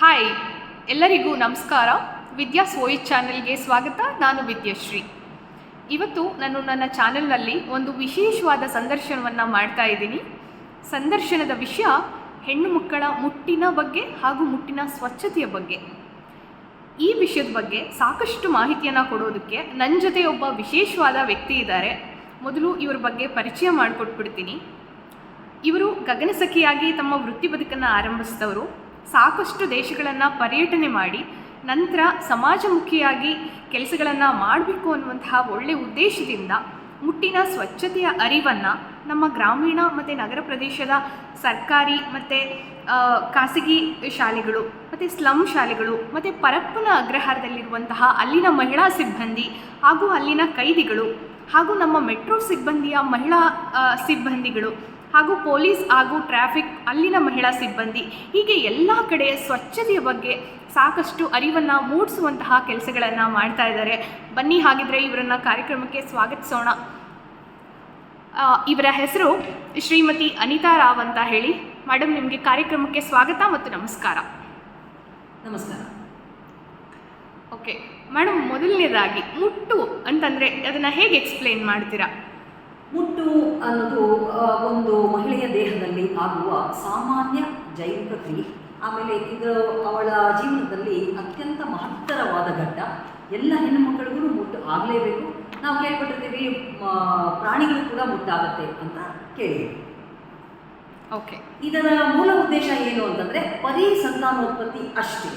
Hi ಎಲ್ಲರಿಗೂ ನಮಸ್ಕಾರ. ವಿದ್ಯಾ ಸೋಯಿ ಚಾನೆಲ್ಗೆ ಸ್ವಾಗತ. ನಾನು ವಿದ್ಯಾಶ್ರೀ. ಇವತ್ತು ನಾನು ನನ್ನ ಚಾನೆಲ್ನಲ್ಲಿ ಒಂದು ವಿಶೇಷವಾದ ಸಂದರ್ಶನವನ್ನು ಮಾಡ್ತಾ ಇದ್ದೀನಿ. ಸಂದರ್ಶನದ ವಿಷಯ ಹೆಣ್ಣು ಮಕ್ಕಳ ಮುಟ್ಟಿನ ಬಗ್ಗೆ ಹಾಗೂ ಮುಟ್ಟಿನ ಸ್ವಚ್ಛತೆಯ ಬಗ್ಗೆ. ಈ ವಿಷಯದ ಬಗ್ಗೆ ಸಾಕಷ್ಟು ಮಾಹಿತಿಯನ್ನು ಕೊಡೋದಕ್ಕೆ ನನ್ನ ಜೊತೆ ಒಬ್ಬ ವಿಶೇಷವಾದ ವ್ಯಕ್ತಿ ಇದ್ದಾರೆ. ಮೊದಲು ಇವ್ರ ಬಗ್ಗೆ ಪರಿಚಯ ಮಾಡಿಕೊಟ್ಬಿಡ್ತೀನಿ. ಇವರು ಗಗನಸಖಿಯಾಗಿ ತಮ್ಮ ವೃತ್ತಿ ಬದುಕನ್ನು ಆರಂಭಿಸಿದವರು. ಸಾಕಷ್ಟು ದೇಶಗಳನ್ನು ಪರ್ಯಟನೆ ಮಾಡಿ ನಂತರ ಸಮಾಜಮುಖಿಯಾಗಿ ಕೆಲಸಗಳನ್ನು ಮಾಡಬೇಕು ಅನ್ನುವಂತಹ ಒಳ್ಳೆಯ ಉದ್ದೇಶದಿಂದ ಮುಟ್ಟಿನ ಸ್ವಚ್ಛತೆಯ ಅರಿವನ್ನು ನಮ್ಮ ಗ್ರಾಮೀಣ ಮತ್ತು ನಗರ ಪ್ರದೇಶದ ಸರ್ಕಾರಿ ಮತ್ತು ಖಾಸಗಿ ಶಾಲೆಗಳು ಮತ್ತು ಸ್ಲಮ್ ಶಾಲೆಗಳು ಮತ್ತು ಪರಪ್ಪನ ಅಗ್ರಹಾರದಲ್ಲಿರುವಂತಹ ಅಲ್ಲಿನ ಮಹಿಳಾ ಸಿಬ್ಬಂದಿ ಹಾಗೂ ಅಲ್ಲಿನ ಕೈದಿಗಳು ಹಾಗೂ ನಮ್ಮ ಮೆಟ್ರೋ ಸಿಬ್ಬಂದಿಯ ಮಹಿಳಾ ಸಿಬ್ಬಂದಿಗಳು ಹಾಗೂ ಪೊಲೀಸ್ ಹಾಗೂ ಟ್ರಾಫಿಕ್ ಅಲ್ಲಿನ ಮಹಿಳಾ ಸಿಬ್ಬಂದಿ. ಹೀಗೆ ಎಲ್ಲ ಕಡೆ ಸ್ವಚ್ಛತೆಯ ಬಗ್ಗೆ ಸಾಕಷ್ಟು ಅರಿವನ್ನು ಮೂಡಿಸುವಂತಹ ಕೆಲಸಗಳನ್ನು ಮಾಡ್ತಾ ಇದ್ದಾರೆ. ಬನ್ನಿ ಹಾಗಿದ್ರೆ ಇವರನ್ನು ಕಾರ್ಯಕ್ರಮಕ್ಕೆ ಸ್ವಾಗತಿಸೋಣ. ಇವರ ಹೆಸರು ಶ್ರೀಮತಿ ಅನಿತಾ ರಾವ್ ಅಂತ ಹೇಳಿ. ಮೇಡಮ್ ನಿಮಗೆ ಕಾರ್ಯಕ್ರಮಕ್ಕೆ ಸ್ವಾಗತ ಮತ್ತು ನಮಸ್ಕಾರ. ನಮಸ್ಕಾರ. ಓಕೆ. ಮೇಡಮ್ ಮೊದಲನೇದಾಗಿ ಮುಟ್ಟು ಅಂತಂದರೆ ಅದನ್ನು ಹೇಗೆ ಎಕ್ಸ್ಪ್ಲೇನ್ ಮಾಡ್ತೀರಾ? ಮುಟ್ಟು ಅನ್ನೋದು ಒಂದು ಮಹಿಳೆಯ ದೇಹದಲ್ಲಿ ಆಗುವ ಸಾಮಾನ್ಯ ಜೈವಿಕ ಕ್ರಿಯೆ. ಆಮೇಲೆ ಇದು ಅವಳ ಜೀವನದಲ್ಲಿ ಅತ್ಯಂತ ಮಹತ್ತರವಾದ ಘಟ್ಟ. ಎಲ್ಲ ಹೆಣ್ಣು ಮಕ್ಕಳಿಗೂ ಮುಟ್ಟು ಆಗಲೇಬೇಕು. ನಾವು ಕೇಳ್ಪಟ್ಟಿರ್ತೀವಿ ಮ, ಪ್ರಾಣಿಗಳು ಕೂಡ ಮುಟ್ಟಾಗತ್ತೆ ಅಂತ ಕೇಳಿದೆ ಓಕೆ. ಇದರ ಮೂಲ ಉದ್ದೇಶ ಏನು ಅಂತಂದ್ರೆ ಬರೀ ಸಂತಾನೋತ್ಪತ್ತಿ ಅಷ್ಟೇ.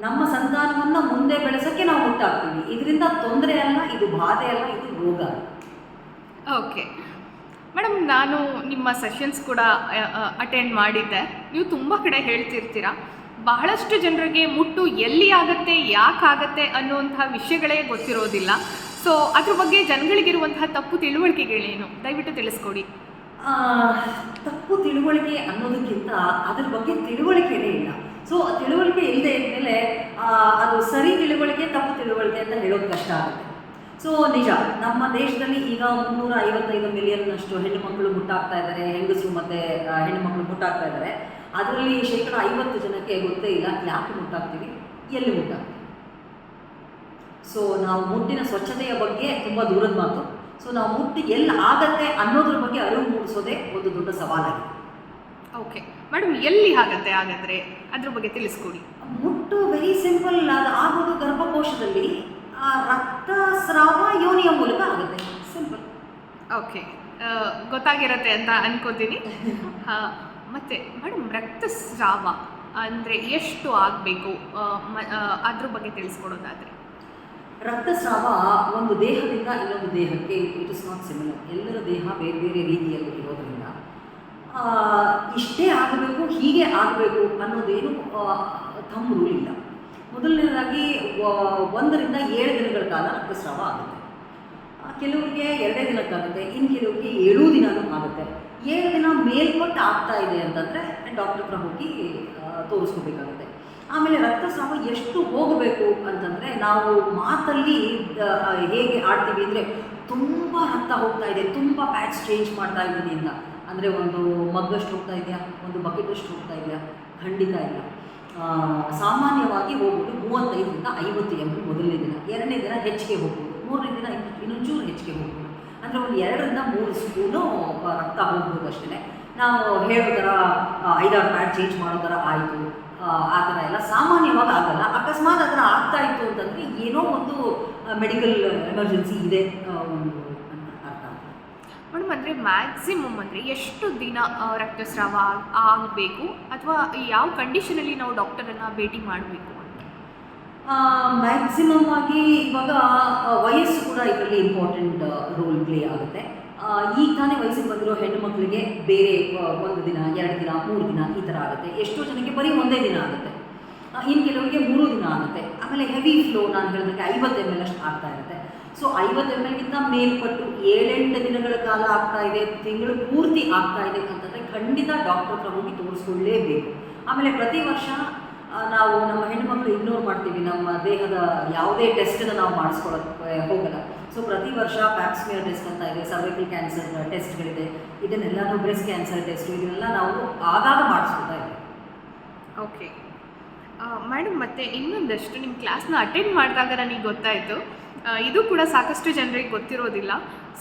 ನಮ್ಮ ಸಂತಾನವನ್ನ ಮುಂದೆ ಬೆಳೆಸೋಕ್ಕೆ ನಾವು ಮುಟ್ಟಾಗ್ತೀವಿ. ಇದರಿಂದ ತೊಂದರೆ ಅಲ್ಲ ಇದು ಬಾಧೆ ಅಲ್ಲ ಇದು ರೋಗ. ಅಲ್ಲ. ಓಕೆ ಮೇಡಮ್ ನಾನು ನಿಮ್ಮ ಸೆಷನ್ಸ್ ಕೂಡ ಅಟೆಂಡ್ ಮಾಡಿದ್ದೆ. ನೀವು ತುಂಬ ಕಡೆ ಹೇಳ್ತಿರ್ತೀರ. ಬಹಳಷ್ಟು ಜನರಿಗೆ ಮುಟ್ಟು ಎಲ್ಲಿ ಆಗತ್ತೆ, ಯಾಕೆ ಆಗತ್ತೆ ಅನ್ನುವಂತಹ ವಿಷಯಗಳೇ ಗೊತ್ತಿರೋದಿಲ್ಲ. ಸೊ ಅದ್ರ ಬಗ್ಗೆ ಜನಗಳಿಗಿರುವಂತಹ ತಪ್ಪು ತಿಳುವಳಿಕೆಗಳೇನು? ದಯವಿಟ್ಟು ತಿಳಿಸ್ಕೊಡಿ. ತಪ್ಪು ತಿಳುವಳಿಕೆ ಅನ್ನೋದಕ್ಕಿಂತ ಅದ್ರ ಬಗ್ಗೆ ತಿಳುವಳಿಕೆನೇ ಇಲ್ಲ. ಸೊ ತಿಳುವಳಿಕೆ ಇಲ್ಲದೆ ಇದ್ಮೇಲೆ ಅದು ಸರಿ ತಿಳುವಳಿಕೆ, ತಪ್ಪು ತಿಳುವಳಿಕೆ ಅಂತ ಹೇಳೋದು ಕಷ್ಟ ಆಗುತ್ತೆ. ಸೊ ನಿಜ ನಮ್ಮ ದೇಶದಲ್ಲಿ ಈಗ ಮುನ್ನೂರ ಐವತ್ತೈದು ಮಿಲಿಯನ್ನಷ್ಟು ಹೆಣ್ಣು ಮಕ್ಕಳು ಮುಟ್ಟಾಗ್ತಾ ಇದ್ದಾರೆ ಹೆಂಗಸರು ಮತ್ತೆ ಹೆಣ್ಣು ಮಕ್ಕಳು ಮುಟ್ಟಾಗ್ತಾ ಇದ್ದಾರೆ. ಅದರಲ್ಲಿ ಶೇಕಡ ಐವತ್ತು ಜನಕ್ಕೆ ಗೊತ್ತೇ ಇಲ್ಲ ಯಾಕೆ ಮುಟ್ಟಾಗ್ತೀವಿ? ಎಲ್ಲಿ ಮುಟ್ಟಾಗ್ತೀವಿ? ಸೊ ನಾವು ಮುಟ್ಟಿನ ಸ್ವಚ್ಛತೆಯ ಬಗ್ಗೆ ತುಂಬ ದೂರದ ಮಾತು. ಸೊ ನಾವು ಮುಟ್ಟಿ ಎಲ್ಲಿ ಆಗತ್ತೆ ಅನ್ನೋದ್ರ ಬಗ್ಗೆ ಅರಿವು ಮೂಡಿಸೋದೇ ಒಂದು ದೊಡ್ಡ ಸವಾಲಾಗಿದೆ. ಓಕೆ ಮೇಡಮ್ ಎಲ್ಲಿ ಆಗತ್ತೆ ಹಾಗಾದ್ರೆ? ಅದ್ರ ಬಗ್ಗೆ ತಿಳಿಸ್ಕೊಡಿ. ಮುಟ್ಟು ವೆರಿ ಸಿಂಪಲ್ ಅದು ಆಗೋದು ಗರ್ಭಕೋಶದಲ್ಲಿ. ರಕ್ತಸ್ರಾವ ಯೋನಿಯ ಮೂಲಕ ಆಗುತ್ತೆ. ಸಿಂಪಲ್ ಓಕೆ ಗೊತ್ತಾಗಿರತ್ತೆ ಅಂತ ಅನ್ಕೋತೀನಿ. ಹಾಂ ಮತ್ತು ಮೇಡಮ್ ರಕ್ತಸ್ರಾವ ಅಂದರೆ ಎಷ್ಟು ಆಗಬೇಕು? ಅದ್ರ ಬಗ್ಗೆ ತಿಳಿಸ್ಕೊಡೋದಾದರೆ. ರಕ್ತಸ್ರಾವ ಒಂದು ದೇಹದಿಂದ ಇನ್ನೊಂದು ದೇಹಕ್ಕೆ ಇಟ್ ಇಸ್ ನಾಟ್ ಸಿಮಿಲರ್ ಎಲ್ಲರ ದೇಹ ಬೇರೆ ಬೇರೆ ರೀತಿಯಲ್ಲಿ ಇರೋದ್ರಿಂದ. ಇಷ್ಟೇ ಆಗಬೇಕು ಹೀಗೆ ಆಗಬೇಕು ಅನ್ನೋದೇನು ತಮ್ಮ ರೂಲ್ ಇಲ್ಲ. ಮೊದಲನೇದಾಗಿ ಒಂದರಿಂದ ಏಳು ದಿನಗಳ ಕಾಲ ರಕ್ತಸ್ರಾವ ಆಗುತ್ತೆ. ಕೆಲವರಿಗೆ ಎರಡೇ ದಿನಕ್ಕಾಗುತ್ತೆ ಇನ್ನು ಕೆಲವರಿಗೆ ಏಳು ದಿನನೂ ಆಗುತ್ತೆ. ಏಳು ದಿನ ಮೇಲ್ಪಟ್ಟು ಆಗ್ತಾ ಇದೆ ಅಂತಂದರೆ, ಡಾಕ್ಟರ್ ಹತ್ರ ಹೋಗಿ ತೋರಿಸ್ಕೋಬೇಕಾಗುತ್ತೆ. ಆಮೇಲೆ ರಕ್ತಸ್ರಾವ ಎಷ್ಟು ಹೋಗಬೇಕು ಅಂತಂದರೆ, ನಾವು ಮಾತಲ್ಲಿ ಹೇಗೆ ಆಡ್ತೀವಿ ಅಂದರೆ, ತುಂಬ ರಕ್ತ ಹೋಗ್ತಾ ಇದೆ, ತುಂಬ ಪ್ಯಾಚ್ ಚೇಂಜ್ ಮಾಡ್ತಾ ಇದ್ದೀನಿ ಅಂತ. ಅಂದರೆ ಒಂದು ಮಗ್ಗಷ್ಟು ಹೋಗ್ತಾ ಇದೆಯಾ, ಒಂದು ಬಕೆಟಷ್ಟು ಹೋಗ್ತಾ ಇದೆಯಾ, ಖಂಡಿತ ಇಲ್ಲ. ಸಾಮಾನ್ಯವಾಗಿ ಹೋಗೋದು ಮೂವತ್ತೈದರಿಂದ ಐವತ್ತು ಎಂ ಮೊದಲನೇ ದಿನ. ಎರಡನೇ ದಿನ ಹೆಚ್ಚಿಗೆ ಹೋಗ್ಬೋದು. ಮೂರನೇ ದಿನ ಇನ್ನು- ಇನ್ನೊಂಚೂರು ಹೆಚ್ಚಿಗೆ ಹೋಗ್ಬೋದು. ಅಂದರೆ ಒಂದು ಎರಡರಿಂದ ಮೂರು ಸ್ಪೂನು ರಕ್ತ ಹೋಗ್ಬೋದು ಅಷ್ಟೇ ನಾವು ಹೇಳೋ ಥರ ಐದಾರು ಪ್ಯಾಡ್ ಚೇಂಜ್ ಮಾಡೋ ಥರ ಆಯಿತು. ಆ ಥರ ಎಲ್ಲ ಸಾಮಾನ್ಯವಾಗಿ ಆಗಲ್ಲ. ಅಕಸ್ಮಾತ್ ಆ ಥರ ಆಗ್ತಾ ಇತ್ತು ಅಂತಂದರೆ ಏನೋ ಒಂದು ಮೆಡಿಕಲ್ ಎಮರ್ಜೆನ್ಸಿ ಇದೆ ಆ, ಒಂದು ಅಂತ ಅರ್ಥ ಆಗುತ್ತೆ ಮೇಡಮ್ ಅಂದರೆ ಮ್ಯಾಕ್ಸಿಮಮ್ ಅಂದರೆ ಎಷ್ಟು ದಿನ ರಕ್ತಸ್ರಾವ ಆಗಬೇಕು? ಅಥವಾ ಯಾವ ಕಂಡೀಷನಲ್ಲಿ ನಾವು ಡಾಕ್ಟರನ್ನು ಭೇಟಿ ಮಾಡಬೇಕು ಮ್ಯಾಕ್ಸಿಮಮ್ ಆಗಿ ಇವಾಗ ವಯಸ್ಸು ಕೂಡ ಇದರಲ್ಲಿ ಇಂಪಾರ್ಟೆಂಟ್ ರೋಲ್ ಪ್ಲೇ ಆಗುತ್ತೆ. ಈಗ ತಾನೇ ವಯಸ್ಸಿಗೆ ಬಂದಿರೋ ಹೆಣ್ಣು ಮಕ್ಕಳಿಗೆ ಬೇರೆ ಒಂದು ದಿನ, ಎರಡು ದಿನ, ಮೂರು ದಿನ ಈ ಥರ ಆಗುತ್ತೆ. ಎಷ್ಟೋ ಜನಕ್ಕೆ ಬರೀ ಒಂದೇ ದಿನ ಆಗುತ್ತೆ. ಇನ್ನು ಕೆಲವರಿಗೆ ಮೂರು ದಿನ ಆಗುತ್ತೆ. ಆಮೇಲೆ ಹೆವಿ ಫ್ಲೋ ನಾನು ಹೇಳಿದಕ್ಕೆ ಐವತ್ತು ಎಂ ಎಲ್ ಅಷ್ಟು ಆಗ್ತಾ ಇರುತ್ತೆ. ಸೊ ಐವತ್ತು ಎಂ ಎಲ್ಗಿಂತ ಮೇಲ್ಪಟ್ಟು ಏಳೆಂಟು ದಿನಗಳ ಕಾಲ ಆಗ್ತಾ ಇದೆ, ತಿಂಗಳು ಪೂರ್ತಿ ಆಗ್ತಾ ಇದೆ ಅಂತಂದರೆ ಖಂಡಿತ ಡಾಕ್ಟರ್ ಹತ್ರ ಹೋಗಿ ತೋರಿಸ್ಕೊಳ್ಳೇಬೇಕು. ಆಮೇಲೆ ಪ್ರತಿ ವರ್ಷ ನಾವು ನಮ್ಮ ಹೆಣ್ಣುಮಕ್ಳು ಇಗ್ನೋರ್ ಮಾಡ್ತೀವಿ, ನಮ್ಮ ದೇಹದ ಯಾವುದೇ ಟೆಸ್ಟನ್ನು ನಾವು ಮಾಡಿಸ್ಕೊಳ್ಳೋಕ್ಕೆ ಹೋಗಲ್ಲ. ಸೊ ಪ್ರತಿ ವರ್ಷ ಪ್ಯಾಪ್ಸ್ಮಿಯರ್ ಟೆಸ್ಟ್ ಅಂತ ಇದೆ ಸರ್ವೈಕಲ್ ಕ್ಯಾನ್ಸರ್ ಟೆಸ್ಟ್ಗಳಿದೆ ಇದನ್ನೆಲ್ಲನೂ ಬ್ರೆಸ್ಟ್ ಕ್ಯಾನ್ಸರ್ ಟೆಸ್ಟ್ ಇದನ್ನೆಲ್ಲ ನಾವು ಆಗಾಗ ಮಾಡಿಸ್ಕೊತಾ ಇದ್ದೀವಿ. ಓಕೆ ಮೇಡಮ್ ಮತ್ತೆ ಇನ್ನೊಂದಷ್ಟು ನಿಮ್ಮ ಕ್ಲಾಸ್ನ ಅಟೆಂಡ್ ಮಾಡಿದಾಗ ನನಗೆ ಗೊತ್ತಾಯಿತು. ಇದು ಕೂಡ ಸಾಕಷ್ಟು ಜನರಿಗೆ ಗೊತ್ತಿರೋದಿಲ್ಲ.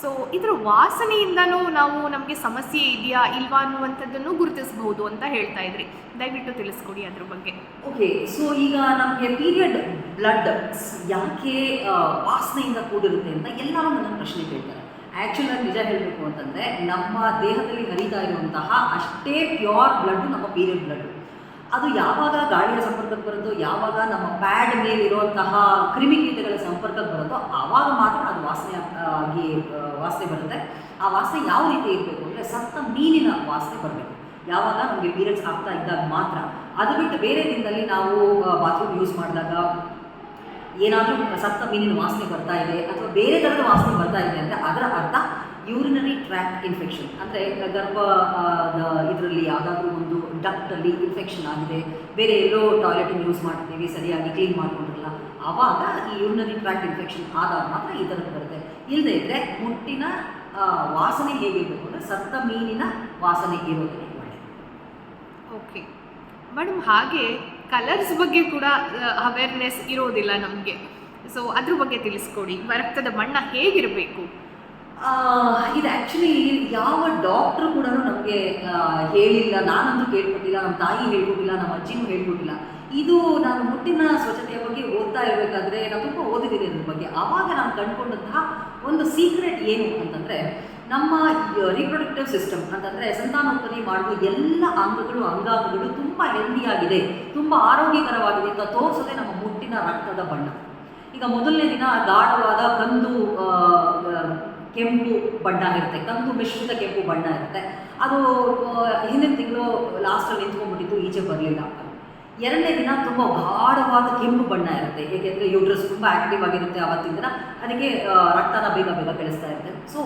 ಸೊ ಇದರ ವಾಸನೆಯಿಂದನೂ ನಾವು ನಮಗೆ ಸಮಸ್ಯೆ ಇದೆಯಾ ಇಲ್ವಾ ಅನ್ನುವಂಥದ್ದನ್ನು ಗುರುತಿಸಬಹುದು ಅಂತ ಹೇಳ್ತಾ ಇದ್ರಿ. ದಯವಿಟ್ಟು ತಿಳಿಸ್ಕೊಡಿ ಅದ್ರ ಬಗ್ಗೆ. ಓಕೆ ಸೊ ಈಗ ನಮಗೆ ಪೀರಿಯಡ್ ಬ್ಲಡ್ ಯಾಕೆ ವಾಸನೆಯಿಂದ ಕೂಡಿರುತ್ತೆ ಅಂತ ಎಲ್ಲರೂ ನನ್ನ ಪ್ರಶ್ನೆ ಕೇಳ್ತಾರೆ. ಆ್ಯಕ್ಚುಲ್ ನಿಜ ಹೇಳಬೇಕು ಅಂತಂದರೆ, ನಮ್ಮ ದೇಹದಲ್ಲಿ ಹರಿತಾ ಇರುವಂತಹ ಅಷ್ಟೇ ಪ್ಯೂರ್ ಬ್ಲಡ್ ನಮ್ಮ ಪೀರಿಯಡ್ ಬ್ಲಡ್ ಅದು ಯಾವಾಗ ಗಾಳಿಯ ಸಂಪರ್ಕಕ್ಕೆ ಬರುತ್ತೋ, ಯಾವಾಗ ನಮ್ಮ ಪ್ಯಾಡ್ ಮೇಲಿರುವಂತಹ ಕ್ರಿಮಿಕೀಟಗಳ ಸಂಪರ್ಕಕ್ಕೆ ಬರುತ್ತೋ, ಆವಾಗ ಮಾತ್ರ ಅದು ವಾಸನೆ ಆಗಿ ವಾಸನೆ ಬರುತ್ತೆ. ಆ ವಾಸನೆ ಯಾವ ರೀತಿ ಇರಬೇಕು ಅಂದರೆ ಸತ್ತ ಮೀನಿನ ವಾಸನೆ ಬರಬೇಕು. ಯಾವಾಗ ನಮಗೆ ಪೀರಿಯಡ್ಸ್ ಆಗ್ತಾ ಇದ್ದಾಗ ಮಾತ್ರ. ಅದು ಬಿಟ್ಟು ಬೇರೆ ದಿನದಲ್ಲಿ ನಾವು ಬಾತ್ರೂಮ್ ಯೂಸ್ ಮಾಡಿದಾಗ ಏನಾದರೂ ಸತ್ತ ಮೀನಿನ ವಾಸನೆ ಬರ್ತಾ ಇದೆ ಅಥವಾ ಬೇರೆ ಥರದ ವಾಸನೆ ಬರ್ತಾ ಇದೆ ಅಂದರೆ ಅದರ ಅರ್ಥ ಯೂರಿನರಿ ಟ್ರ್ಯಾಕ್ ಇನ್ಫೆಕ್ಷನ್. ಅಂದರೆ ಗರ್ಭ ಇದರಲ್ಲಿ ಯಾವುದಾದ್ರೂ ಒಂದು ಡಕ್ಟಲ್ಲಿ ಇನ್ಫೆಕ್ಷನ್ ಆಗಿದೆ, ಬೇರೆ ಎಲ್ಲೋ ಟಾಯ್ಲೆಟ್ ಯೂಸ್ ಮಾಡ್ತೀವಿ, ಸರಿಯಾಗಿ ಕ್ಲೀನ್ ಮಾಡ್ಕೊಂಡಿರಲ್ಲ, ಆವಾಗ ಈ ಯೂರಿನರಿ ಟ್ರ್ಯಾಕ್ ಇನ್ಫೆಕ್ಷನ್ ಆದಾಗ ಮಾತ್ರ ಈ ಥರದ್ದು ಬರುತ್ತೆ. ಇಲ್ಲದೆ ಇದ್ದರೆ ಮುಟ್ಟಿನ ವಾಸನೆ ಹೇಗಿರಬೇಕು ಅಂದರೆ ಸತ್ತ ಮೀನಿನ ವಾಸನೆ ಇರೋದನ್ನೇ ಓಕೆ ಮೇಡಮ್ ಹಾಗೆ ಕಲರ್ಸ್ ಬಗ್ಗೆ ಕೂಡ ಅವೇರ್ನೆಸ್ ಇರೋದಿಲ್ಲ ನಮಗೆ. ಸೊ ಅದ್ರ ಬಗ್ಗೆ ತಿಳಿಸ್ಕೊಡಿ. ರಕ್ತದ ಬಣ್ಣ ಹೇಗಿರಬೇಕು? ಇದು ಆ್ಯಕ್ಚುಲಿ ಯಾವ ಡಾಕ್ಟ್ರು ಕೂಡ ನಮಗೆ ಹೇಳಿಲ್ಲ. ನಾನಂತೂ ಕೇಳ್ಕೊಟ್ಟಿಲ್ಲ ನಮ್ಮ ತಾಯಿ ಹೇಳ್ಕೊಟ್ಟಿಲ್ಲ, ನಮ್ಮ ಅಜ್ಜಿನೂ ಹೇಳ್ಕೊಟ್ಟಿಲ್ಲ. ಇದು ನಾನು ಮುಟ್ಟಿನ ಸ್ವಚ್ಛತೆಯ ಬಗ್ಗೆ ಓದ್ತಾ ಇರಬೇಕಾದ್ರೆ ನಾನು ತುಂಬ ಓದಿದ್ದೀನಿ ಅದ್ರ ಬಗ್ಗೆ. ಆವಾಗ ನಾನು ಕಂಡುಕೊಂಡಂತಹ ಒಂದು ಸೀಕ್ರೆಟ್ ಏನು ಅಂತಂದರೆ, ನಮ್ಮ ರಿಪ್ರೊಡಕ್ಟಿವ್ ಸಿಸ್ಟಮ್ ಅಂತಂದರೆ ಸಂತಾನೋತ್ಪತ್ತಿ ಮಾಡುವ ಎಲ್ಲ ಅಂಗಗಳು, ಅಂಗಾಂಗಗಳು ತುಂಬ ಹೆಲ್ದಿಯಾಗಿದೆ ತುಂಬ ಆರೋಗ್ಯಕರವಾಗಿದೆ ಅಂತ ತೋರಿಸೋದೇ ನಮ್ಮ ಮುಟ್ಟಿನ ರಕ್ತದ ಬಣ್ಣ. ಈಗ ಮೊದಲನೇ ದಿನ ಗಾಢವಾದ ಕಂದು ಕೆಂಪು ಬಣ್ಣ ಇರುತ್ತೆ. ಕಂದು ಮಿಶ್ರಿತ ಕೆಂಪು ಬಣ್ಣ ಇರುತ್ತೆ. ಅದು ಹಿಂದಿನ ತಿಂಗಳು ಲಾಸ್ಟಲ್ಲಿ ನಿಂತ್ಕೊಂಡ್ಬಿಟ್ಟಿತ್ತು ಈಚೆ ಬರಲಿಲ್ಲ. ಎರಡನೇ ದಿನ ತುಂಬ ಗಾಢವಾದ ಕೆಂಪು ಬಣ್ಣ ಇರುತ್ತೆ. ಏಕೆಂದರೆ ಯೂಟ್ರಸ್ ತುಂಬ ಆ್ಯಕ್ಟಿವ್ ಆಗಿರುತ್ತೆ ಆವತ್ತಿನ ದಿನ. ಅದಕ್ಕೆ ರಕ್ತನ ಬೇಗ ಬೇಗ ಬೆಳೆಸ್ತಾ ಇರುತ್ತೆ. ಸೊ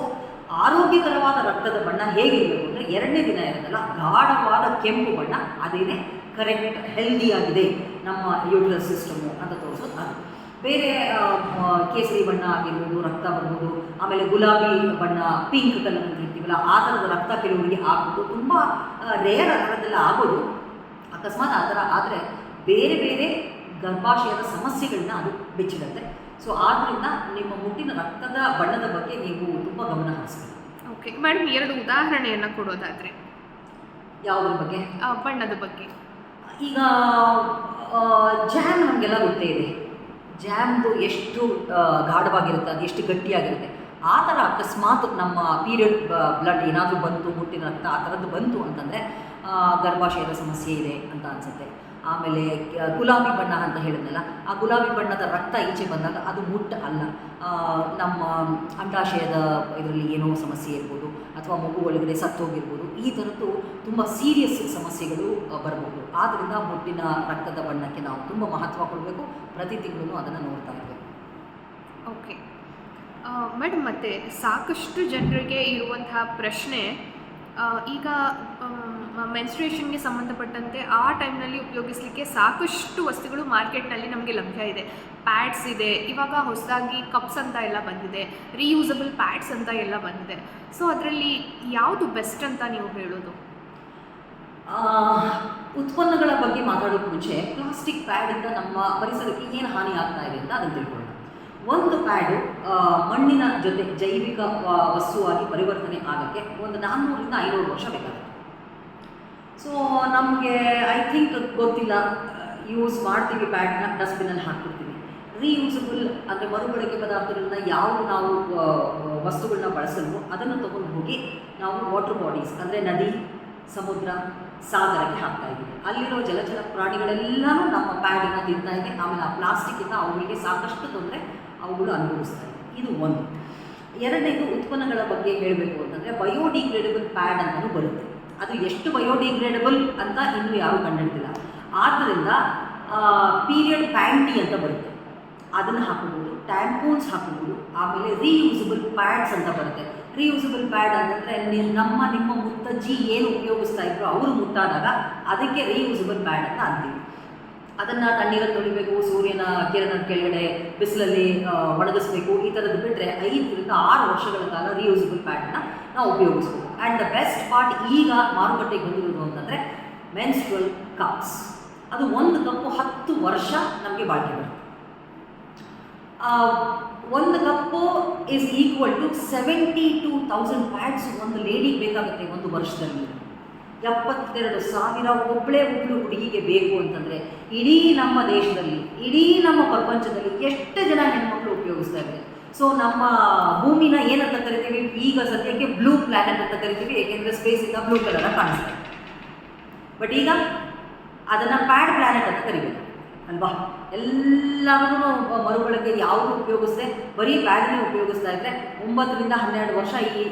ಆರೋಗ್ಯಕರವಾದ ರಕ್ತದ ಬಣ್ಣ ಹೇಗಿರಬೇಕು ಅಂದರೆ ಎರಡನೇ ದಿನ ಇರುತ್ತಲ್ಲ, ಗಾಢವಾದ ಕೆಂಪು ಬಣ್ಣ, ಅದೇನೇ ಕರೆಕ್ಟ್ ಹೆಲ್ದಿಯಾಗಿದೆ ನಮ್ಮ ಯೂಟ್ರಸ್ ಸಿಸ್ಟಮು ಅಂತ ತೋರಿಸೋದು ಅದು. ಬೇರೆ ಕೇಸರಿ ಬಣ್ಣ ಆಗಿರ್ಬೋದು ರಕ್ತ ಬರ್ಬೋದು ಆಮೇಲೆ ಗುಲಾಬಿ ಬಣ್ಣ ಪಿಂಕ್ ಕಲರ್ ಅಂತ ಹೇಳ್ತೀವಲ್ಲ ಆ ಥರದ ರಕ್ತ ಕೆಲವರಿಗೆ ಆಗ್ಬೋದು. ತುಂಬ ರೇರ್ ಆ ಥರದ್ದೆಲ್ಲ ಆಗೋದು ಅಕಸ್ಮಾತ್ ಆ ಥರ ಆದರೆ ಬೇರೆ ಬೇರೆ ಗರ್ಭಾಶಯದ ಸಮಸ್ಯೆಗಳನ್ನ ಅದು ಬಿಚ್ಚಿಡುತ್ತೆ ಸೊ ಆದ್ದರಿಂದ ನಿಮ್ಮ ಮುಟ್ಟಿನ ರಕ್ತದ ಬಣ್ಣದ ಬಗ್ಗೆ ನೀವು ತುಂಬ ಗಮನ ಹರಿಸಬೇಕು. ಓಕೆ ಮೇಡಮ್ ಎರಡು ಉದಾಹರಣೆಯನ್ನು ಕೊಡೋದಾದರೆ. ಯಾವುದ್ರ ಬಗ್ಗೆ? ಬಣ್ಣದ ಬಗ್ಗೆ. ಈಗ ಜ್ಯಾಮ್ ನಮಗೆಲ್ಲ ಗೊತ್ತೇ ಇದೆ. ಜ್ಯಾಮ್ದು ಎಷ್ಟು ಗಾಢವಾಗಿರುತ್ತೆ, ಅದು ಎಷ್ಟು ಗಟ್ಟಿಯಾಗಿರುತ್ತೆ. ಆ ಥರ ಅಕಸ್ಮಾತ್ ನಮ್ಮ ಪೀರಿಯಡ್ ಬ್ಲಡ್ ಏನಾದರೂ ಬಂತು ಮುಟ್ಟಿನ ರಕ್ತ ಆ ಥರದ್ದು ಬಂತು ಅಂತಂದರೆ ಗರ್ಭಾಶಯದ ಸಮಸ್ಯೆ ಇದೆ ಅಂತ ಅನಿಸುತ್ತೆ. ಆಮೇಲೆ ಗುಲಾಬಿ ಬಣ್ಣ ಅಂತ ಹೇಳಿದ್ನಲ್ಲ, ಆ ಗುಲಾಬಿ ಬಣ್ಣದ ರಕ್ತ ಈಚೆ ಬಂದಾಗ ಅದು ಮುಟ್ಟು ಅಲ್ಲ. ನಮ್ಮ ಅಂಡಾಶಯದ ಇದರಲ್ಲಿ ಏನೋ ಸಮಸ್ಯೆ ಇರ್ಬೋದು, ಅಥವಾ ಮಗು ಒಳಗಡೆ ಸತ್ತೋಗಿರ್ಬೋದು, ಈ ಥರದ್ದು ತುಂಬ ಸೀರಿಯಸ್ ಸಮಸ್ಯೆಗಳು ಬರಬಹುದು ಆದ್ದರಿಂದ ಮುಟ್ಟಿನ ರಕ್ತದ ಬಣ್ಣಕ್ಕೆ ನಾವು ತುಂಬ ಮಹತ್ವ ಕೊಡಬೇಕು. ಪ್ರತಿ ತಿಂಗಳು ಅದನ್ನು ನೋಡ್ತಾ ಇರಬೇಕು. ಓಕೆ. ಮೇಡಮ್, ಮತ್ತೆ ಸಾಕಷ್ಟು ಜನರಿಗೆ ಇರುವಂತಹ ಪ್ರಶ್ನೆ ಈಗ ಮೆನ್ಸ್ಟ್ರೇಷನ್ಗೆ ಸಂಬಂಧಪಟ್ಟಂತೆ ಆ ಟೈಮ್ನಲ್ಲಿ ಉಪಯೋಗಿಸಲಿಕ್ಕೆ ಸಾಕಷ್ಟು ವಸ್ತುಗಳು ಮಾರ್ಕೆಟ್ನಲ್ಲಿ ನಮಗೆ ಲಭ್ಯ ಇದೆ. ಪ್ಯಾಡ್ಸ್ ಇದೆ, ಇವಾಗ ಹೊಸದಾಗಿ ಕಪ್ಸ್ ಅಂತ ಎಲ್ಲ ಬಂದಿದೆ ರೀಯೂಸಬಲ್ ಪ್ಯಾಡ್ಸ್ ಅಂತ ಎಲ್ಲ ಬಂದಿದೆ. ಸೊ ಅದರಲ್ಲಿ ಯಾವುದು ಬೆಸ್ಟ್ ಅಂತ ನೀವು ಹೇಳೋದು? ಉತ್ಪನ್ನಗಳ ಬಗ್ಗೆ ಮಾತಾಡೋಕೆ ಮುಂಚೆ ಪ್ಲಾಸ್ಟಿಕ್ ಪ್ಯಾಡಿಂದ ನಮ್ಮ ಪರಿಸರಕ್ಕೆ ಏನು ಹಾನಿ ಆಗ್ತಾ ಇದೆ ಅಂತ ಅದನ್ನು ತಿಳ್ಕೊಳ್ಳೋಣ. ಒಂದು ಪ್ಯಾಡು ಮಣ್ಣಿನ ಜೊತೆ ಜೈವಿಕ ವಸ್ತುವಾಗಿ ಪರಿವರ್ತನೆ ಆಗೋಕ್ಕೆ ಒಂದು ನಾನ್ನೂರಿಂದ ಐನೂರು ವರ್ಷ ಬೇಕಾಗುತ್ತೆ. ಸೊ ನಮಗೆ ಐ ಥಿಂಕ್ ಗೊತ್ತಿಲ್ಲ. ಯೂಸ್ ಮಾಡ್ತೀವಿ ಪ್ಯಾಡ್ನ ಡಸ್ಟ್ಬಿನಲ್ಲಿ ಹಾಕ್ಬಿಡ್ತೀವಿ. ರೀಯೂಸಬಲ್ ಅಂದರೆ ಮರುಬಳಕೆ ಪದಾರ್ಥಗಳನ್ನ ಯಾವ ನಾವು ವಸ್ತುಗಳನ್ನ ಬಳಸಲು ಅದನ್ನು ತಗೊಂಡು ಹೋಗಿ ನಾವು ವಾಟರ್ ಬಾಡೀಸ್ ಅಂದರೆ ನದಿ, ಸಮುದ್ರ, ಸಾಗರಕ್ಕೆ ಹಾಕ್ತಾ ಇದ್ದೀವಿ. ಅಲ್ಲಿರೋ ಜಲಚರ ಪ್ರಾಣಿಗಳೆಲ್ಲನೂ ನಮ್ಮ ಪ್ಯಾಡನ್ನು ತಿಂತಾ ಇದೆ. ಆಮೇಲೆ ಆ ಪ್ಲಾಸ್ಟಿಕ್ಕಿಂದ ಅವುಗಳಿಗೆ ಸಾಕಷ್ಟು ತೊಂದರೆ ಅವುಗಳು ಅನುಭವಿಸ್ತಾ ಇದೆ. ಇದು ಒಂದು. ಎರಡನೇದು ಉತ್ಪನ್ನಗಳ ಬಗ್ಗೆ ಹೇಳಬೇಕು ಅಂತಂದರೆ ಬಯೋಡಿಗ್ರೇಡಬಲ್ ಪ್ಯಾಡ್ ಅಂತಲೂ ಬರುತ್ತೆ. ಅದು ಎಷ್ಟು ಬಯೋಡಿಗ್ರೇಡಬಲ್ ಅಂತ ಇನ್ನೂ ಯಾರೂ ಕಂಡಿಡ್ತಿಲ್ಲ ಆದ್ದರಿಂದ ಪೀರಿಯಡ್ ಪ್ಯಾಂಟಿ ಅಂತ ಬರುತ್ತೆ. ಅದನ್ನು ಹಾಕೋಬೋದು ಟ್ಯಾಂಪೂನ್ಸ್ ಹಾಕೋಬೋದು ಆಮೇಲೆ ರೀಯೂಸಬಲ್ ಪ್ಯಾಡ್ಸ್ ಅಂತ ಬರುತ್ತೆ. ರೀಯೂಸಬಲ್ ಪ್ಯಾಡ್ ಅಂತಂದರೆ ನಮ್ಮ, ನಿಮ್ಮ ಮುತ್ತಜ್ಜಿ ಏನು ಉಪಯೋಗಿಸ್ತಾ ಇದ್ರು ಅವರು ಮುಟ್ಟಾದಾಗ ಅದಕ್ಕೆ ರೀಯೂಸಬಲ್ ಪ್ಯಾಡ್ ಅಂತ ಅಂತೀವಿ. ಅದನ್ನು ತಣ್ಣೀರಲ್ಲಿ ತೊಳಿಬೇಕು, ಸೂರ್ಯನ ಕಿರಣದ ಕೆಳಗಡೆ ಬಿಸಿಲಲ್ಲಿ ಒಣಗಿಸ್ಬೇಕು, ಈ ಥರದ್ದು ಬಿಟ್ಟರೆ ಐದರಿಂದ ಆರು ವರ್ಷಗಳ ಕಾಲ ರೀಯೂಸಬಲ್ ಪ್ಯಾಡನ್ನು ನಾವು ಉಪಯೋಗಿಸ್ಬೋದು ಆ್ಯಂಡ್ ದ ಬೆಸ್ಟ್ ಪಾರ್ಟ್ ಈಗ ಮಾರುಕಟ್ಟೆಗೆ ಬಂದಿರೋದು ಅಂತಂದರೆ ಮೆನ್ಸ್ಟ್ರಲ್ ಕಪ್ಸ್ ಅದು ಒಂದು ಕಪ್ಪು ಹತ್ತು ವರ್ಷ ನಮಗೆ ಬಾಳಿಕೆ ಬರುತ್ತೆ. ಒಂದು cup is equal to seventy two thousand pads ಒಂದು ಲೇಡಿಗೆ ಬೇಕಾಗುತ್ತೆ ಒಂದು ವರ್ಷದಲ್ಲಿ. ಎಪ್ಪತ್ತೆರಡು ಸಾವಿರ ಒಬ್ಬಳೇ ಒಬ್ಬಳು ಹುಡುಗಿಗೆ ಬೇಕು ಅಂತಂದರೆ ಇಡೀ ನಮ್ಮ ದೇಶದಲ್ಲಿ, ಇಡೀ ನಮ್ಮ ಪ್ರಪಂಚದಲ್ಲಿ ಎಷ್ಟು ಜನ ಹೆಣ್ಮಕ್ಳು ಉಪಯೋಗಿಸ್ತಾ ಇದ್ದಾರೆ. ಸೊ ನಮ್ಮ ಭೂಮಿನ ಏನಂತ ಕರಿತೀವಿ? ಈಗ ಸದ್ಯಕ್ಕೆ ಬ್ಲೂ ಪ್ಲಾನೆಟ್ ಅಂತ ಕರಿತೀವಿ, ಏಕೆಂದರೆ ಸ್ಪೇಸಿಂದ ಬ್ಲೂ ಕಲರ್ ಕಾಣಿಸ್ತದೆ ಬಟ್ ಈಗ ಅದನ್ನು ಪ್ಯಾಡ್ ಪ್ಲಾನೆಟ್ ಅಂತ ಕರಿಬೇಕು. ಅಲ್ವಾ? ಎಲ್ಲವನ್ನೂ ಮರುಬಳಕೆ ಯಾವುದು ಉಪಯೋಗಿಸದೆ? ಬರೀ ಪ್ಯಾಡನ್ನೇ ಉಪಯೋಗಿಸ್ತಾ ಇದ್ರೆ ಒಂಬತ್ತರಿಂದ ಹನ್ನೆರಡು ವರ್ಷ ಈ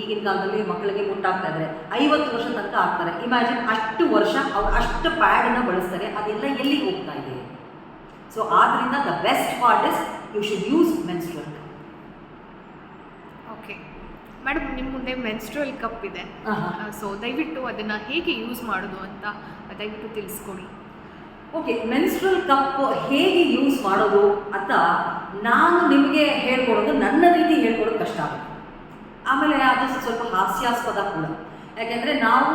ಈಗಿನ ಕಾಲದಲ್ಲಿ ಮಕ್ಕಳಿಗೆ ಮುಟ್ಟಾಗ್ತಾ ಇದ್ದಾರೆ ಐವತ್ತು ವರ್ಷ ತನಕ ಆಗ್ತಾರೆ. ಇಮ್ಯಾಜಿನ್ ಅಷ್ಟು ವರ್ಷ ಅವ್ರು ಅಷ್ಟು ಪ್ಯಾಡನ್ನು ಬಳಸ್ತಾರೆ, ಅದೆಲ್ಲ ಎಲ್ಲಿಗೆ ಹೋಗ್ತಾ ಇದೆ? ಸೊ ಆದ್ದರಿಂದ the best part is you should use menstrual okay madam ನಿಮ್ಮ ಮುಂದೆ ಮೆನ್ಸ್ಟ್ರಲ್ ಕಪ್ ಇದೆ. ಸೊ ದಯವಿಟ್ಟು ಅದನ್ನು ಹೇಗೆ ಯೂಸ್ ಮಾಡೋದು ಅಂತ ದಯವಿಟ್ಟು ತಿಳಿಸ್ಕೊಡಿ. ಓಕೆ ಮೆನ್ಸ್ಟ್ರಲ್ ಕಪ್ ಹೇಗೆ ಯೂಸ್ ಮಾಡೋದು ಅಂತ ನಾನು ನಿಮಗೆ ಹೇಳ್ಕೊಡೋದು ನನ್ನ ರೀತಿ ಹೇಳ್ಕೊಡೋದು ಕಷ್ಟ ಆಗುತ್ತೆ. ಆಮೇಲೆ ಅದು ಸ್ವಲ್ಪ ಹಾಸ್ಯಾಸ್ಪದ ಕೂಡ. ಯಾಕೆಂದರೆ ನಾವು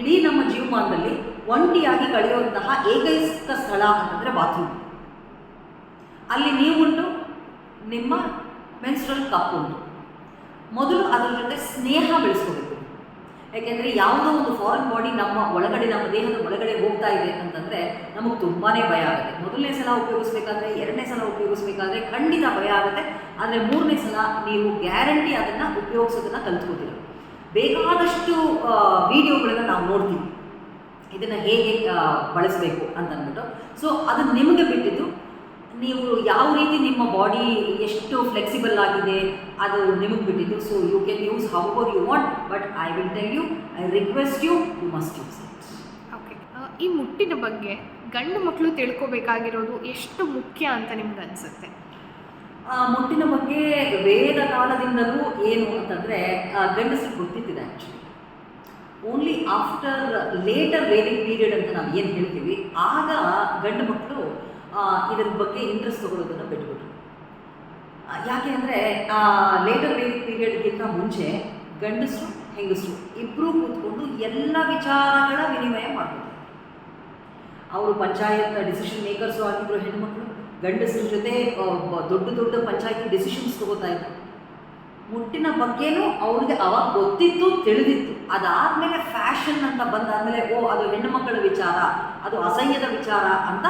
ಇಡೀ ನಮ್ಮ ಜೀವಮಾನದಲ್ಲಿ ಒಂಟಿಯಾಗಿ ಕಳೆಯುವಂತಹ ಏಕೈಕ ಸ್ಥಳ ಅಂತಂದರೆ ಬಾತ್ರೂಮ್ ಅಲ್ಲಿ ನೀವುಂಟು ನಿಮ್ಮ ಮೆನ್ಸ್ಟ್ರಲ್ ಕಪ್ ಉಂಟು. ಮೊದಲು ಅದರ ಜೊತೆ ಸ್ನೇಹ ಬೆಳೆಸ್ಕೋಬೇಕು. ಯಾಕೆಂದರೆ ಯಾವುದೋ ಒಂದು ಫಾರಿನ್ ಬಾಡಿ ನಮ್ಮ ಒಳಗಡೆ, ನಮ್ಮ ದೇಹದ ಒಳಗಡೆ ಹೋಗ್ತಾ ಇದೆ ಅಂತಂದರೆ ನಮಗೆ ತುಂಬಾ ಭಯ ಆಗುತ್ತೆ. ಮೊದಲನೇ ಸಲ ಉಪಯೋಗಿಸ್ಬೇಕಾದ್ರೆ, ಎರಡನೇ ಸಲ ಉಪಯೋಗಿಸ್ಬೇಕಾದ್ರೆ ಖಂಡಿತ ಭಯ ಆಗುತ್ತೆ. ಆದರೆ ಮೂರನೇ ಸಲ ನೀವು ಗ್ಯಾರಂಟಿ ಅದನ್ನು ಉಪಯೋಗಿಸೋದನ್ನು ಕಲ್ತ್ಕೋತೀರ ಬೇಕಾದಷ್ಟು ವಿಡಿಯೋಗಳನ್ನು ನಾವು ನೋಡ್ತೀವಿ. ಇದನ್ನು ಹೇಗೆ ಬಳಸಬೇಕು ಅಂತ ಅಂದ್ಬಿಟ್ಟು. ಸೊ ಅದು ನಿಮಗೆ ಬಿಟ್ಟಿದ್ದು ನೀವು ಯಾವ ರೀತಿ ನಿಮ್ಮ ಬಾಡಿ ಎಷ್ಟು ಫ್ಲೆಕ್ಸಿಬಲ್ ಆಗಿದೆ ಅದು ನಿಮಗೆ ಬಿಟ್ಟಿದ್ದು. So you can use however you want but I will tell you I request you you must use it okay ಈ ಮುಟ್ಟಿನ ಬಗ್ಗೆ ಗಂಡು ಮಕ್ಕಳು ತಿಳ್ಕೊಬೇಕಾಗಿರೋದು ಎಷ್ಟು ಮುಖ್ಯ ಅಂತ ನಿಮ್ಗೆ ಅನಿಸುತ್ತೆ? ಮುಟ್ಟಿನ ಬಗ್ಗೆ ವೇದ ಕಾಲದಿಂದಲೂ ಏನು ಅಂತಂದರೆ ಗಂಡಸರಿಗೆ ಗೊತ್ತಿತ್ತಿದೆ actually only after later Vedic period ಅಂತ ನಾವು ಏನು ಹೇಳ್ತೀವಿ ಆಗ ಗಂಡು ಮಕ್ಕಳು ಇದರ ಬಗ್ಗೆ ಇಂಟ್ರೆಸ್ಟ್ ತಗೊಳ್ಳೋದನ್ನು ಬಿಟ್ಬಿಟ್ರು. ಯಾಕೆ ಅಂದರೆ ಲೇಟರ್ ವೇದಿಕ್ ಪೀರಿಯಡ್ಗಿಂತ ಮುಂಚೆ ಗಂಡಸರು, ಹೆಂಗಸರು ಇಬ್ಬರೂ ಕೂತ್ಕೊಂಡು ಎಲ್ಲ ವಿಚಾರಗಳ ವಿನಿಮಯ ಮಾಡ್ಬೋದು ಅವರು ಪಂಚಾಯತ್ ಡಿಸಿಷನ್ ಮೇಕರ್ಸು ಆಗಿದ್ರು ಹೆಣ್ಮಕ್ಳು, ಗಂಡಸರ ಜೊತೆ ದೊಡ್ಡ ದೊಡ್ಡ ಪಂಚಾಯತಿ ಡಿಸಿಷನ್ಸ್ ತಗೋತಾ ಇದ್ರು. ಮುಟ್ಟಿನ ಬಗ್ಗೆನೂ ಅವ್ರಿಗೆ ಅವಾಗ ಗೊತ್ತಿತ್ತು, ತಿಳಿದಿತ್ತು. ಅದಾದಮೇಲೆ ಫ್ಯಾಷನ್ ಅಂತ ಬಂದಾದಮೇಲೆ, ಓ, ಅದು ಹೆಣ್ಣು ಮಕ್ಕಳ ವಿಚಾರ, ಅದು ಅಸಹ್ಯದ ವಿಚಾರ ಅಂತ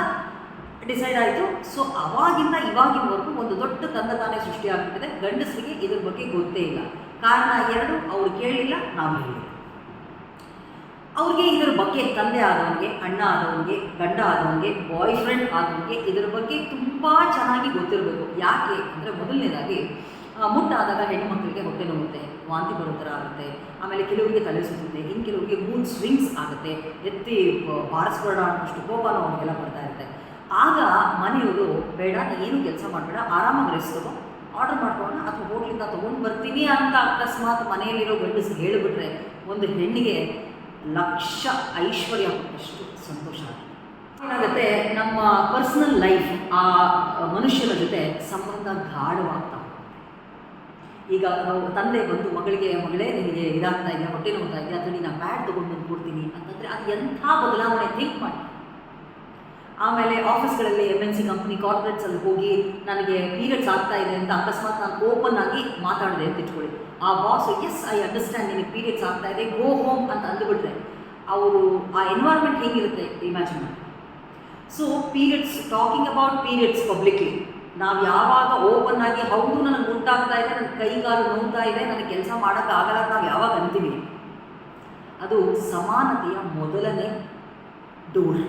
ಡಿಸೈಡ್ ಆಯಿತು. ಸೊ ಅವಾಗಿಂದ ಇವಾಗಿನವರೆಗೂ ಒಂದು ದೊಡ್ಡ ತಂದತಾನೆ ಸೃಷ್ಟಿಯಾಗ್ಬಿಟ್ಟಿದೆ. ಗಂಡಸರಿಗೆ ಇದ್ರ ಬಗ್ಗೆ ಗೊತ್ತೇ ಇಲ್ಲ. ಕಾರಣ ಎರಡು, ಅವ್ರು ಕೇಳಿಲ್ಲ, ನಾವು ಹೇಳಿಲ್ಲ. ಅವ್ರಿಗೆ ಇದರ ಬಗ್ಗೆ ತಂದೆ ಆದವನಿಗೆ, ಅಣ್ಣ ಆದವನಿಗೆ, ಗಂಡ ಆದವನಿಗೆ ಬಾಯ್ ಫ್ರೆಂಡ್ ಆದವನಿಗೆ ಇದರ ಬಗ್ಗೆ ತುಂಬ ಚೆನ್ನಾಗಿ ಗೊತ್ತಿರಬೇಕು. ಯಾಕೆ ಅಂದರೆ ಮೊದಲನೇದಾಗಿ ಮುಟ್ಟಾದಾಗ ಹೆಣ್ಣು ಮಕ್ಕಳಿಗೆ ಹೊಟ್ಟೆ ನೋಡುತ್ತೆ ವಾಂತಿ ಬರೋ ಥರ ಆಗುತ್ತೆ. ಆಮೇಲೆ ಕೆಲವರಿಗೆ ತಲೆ ಸುತ್ತುತ್ತೆ ಇನ್ನು ಕೆಲವರಿಗೆ ಮೂನ್ ಸ್ವಿಂಗ್ಸ್ ಆಗುತ್ತೆ. ಎತ್ತಿ ಬ- ಬಾರಿಸ್ಬೇಡ ಅನ್ನೋಷ್ಟು ಕೋಪನೂ ಅವನಿಗೆಲ್ಲ ಬರ್ತಾ ಇರುತ್ತೆ. ಆಗ ಮನೆಯವರು, ಬೇಡ, ಏನು ಕೆಲಸ ಮಾಡಬೇಡ, ಆರಾಮಾಗಿ ರೆಸ್ಟ್ ಆರ್ಡರ್ ಮಾಡ್ಕೊಳ್ಳೋಣ ಅಥವಾ ಹೋಟ್ಲಿಂದ ತೊಗೊಂಡು ಬರ್ತೀನಿ ಅಂತ ಅಕಸ್ಮಾತ್ ಮನೆಯಲ್ಲಿರೋ ಗಂಡಸು ಹೇಳಿಬಿಟ್ರೆ ಒಂದು ಹೆಣ್ಣಿಗೆ ಲಕ್ಷ ಐಶ್ವರ್ಯ ಅಷ್ಟು ಸಂತೋಷ ಏನಾಗುತ್ತೆ, ನಮ್ಮ ಪರ್ಸನಲ್ ಲೈಫ್ ಆ ಮನುಷ್ಯನ ಜೊತೆ ಸಂಬಂಧ ಗಾಢವಾಗ್ತಾ. ಈಗ ನಾವು ತಂದೆ ಬಂದು ಮಗಳಿಗೆ, ಮಗಳೇ ನಿಮಗೆ ಇದಾಗ್ತಾ ಇದೆಯಾ? ಹೊಟ್ಟೆ ನೋಡ್ತಾ ಇದೆಯಾ? ಅಥವಾ ನೀನು ತೊಗೊಂಡು ಬಂದು ಕೊಡ್ತೀನಿ ಅಂತಂದರೆ ಅದು ಎಂಥ ಬದಲಾವಣೆ ಥಿಂಕ್ ಮಾಡಿ. ಆಮೇಲೆ ಆಫೀಸ್ಗಳಲ್ಲಿ ಎಂ ಎನ್ ಸಿ ಕಂಪ್ನಿ ಕಾರ್ಪೊರೇಟ್ಸಲ್ಲಿ ಹೋಗಿ ನನಗೆ ಪೀರಿಯಡ್ಸ್ ಆಗ್ತಾ ಇದೆ ಅಂತ ಅಕಸ್ಮಾತ್ ನಾನು ಓಪನ್ ಆಗಿ ಮಾತಾಡಿದೆ ಅಂತ ಇಟ್ಕೊಳ್ಳಿ. ಆ ಬಾಸ್ ಎಸ್ ಐ ಅಂಡರ್ಸ್ಟ್ಯಾಂಡ್ ನಿನಗೆ ಪೀರಿಯಡ್ಸ್ ಆಗ್ತಾ ಇದೆ ಗೋ ಹೋಮ್ ಅಂತ ಅಂದುಬಿಟ್ರೆ, ಅವರು ಆ ಎನ್ವೈರ್ಮೆಂಟ್ ಹೇಗಿರುತ್ತೆ imagine so periods talking about periods publicly ನಾವು ಯಾವಾಗ ಓಪನ್ ಆಗಿ, ಹೌದು, ನನಗೆ ಉಂಟಾಗ್ತಾ ಇದೆ ನನ್ನ ಕೈಗಾಲು ನೋಡ್ತಾ ಇದೆ, ನನಗೆ ಕೆಲಸ ಮಾಡೋಕ್ಕಾಗಲ್ಲ ಅಂತ ನಾವು ಯಾವಾಗ ಅಂತೀವಿ? ಅದು ಸಮಾನತೆಯ ಮೊದಲನೇ ಡೋರ್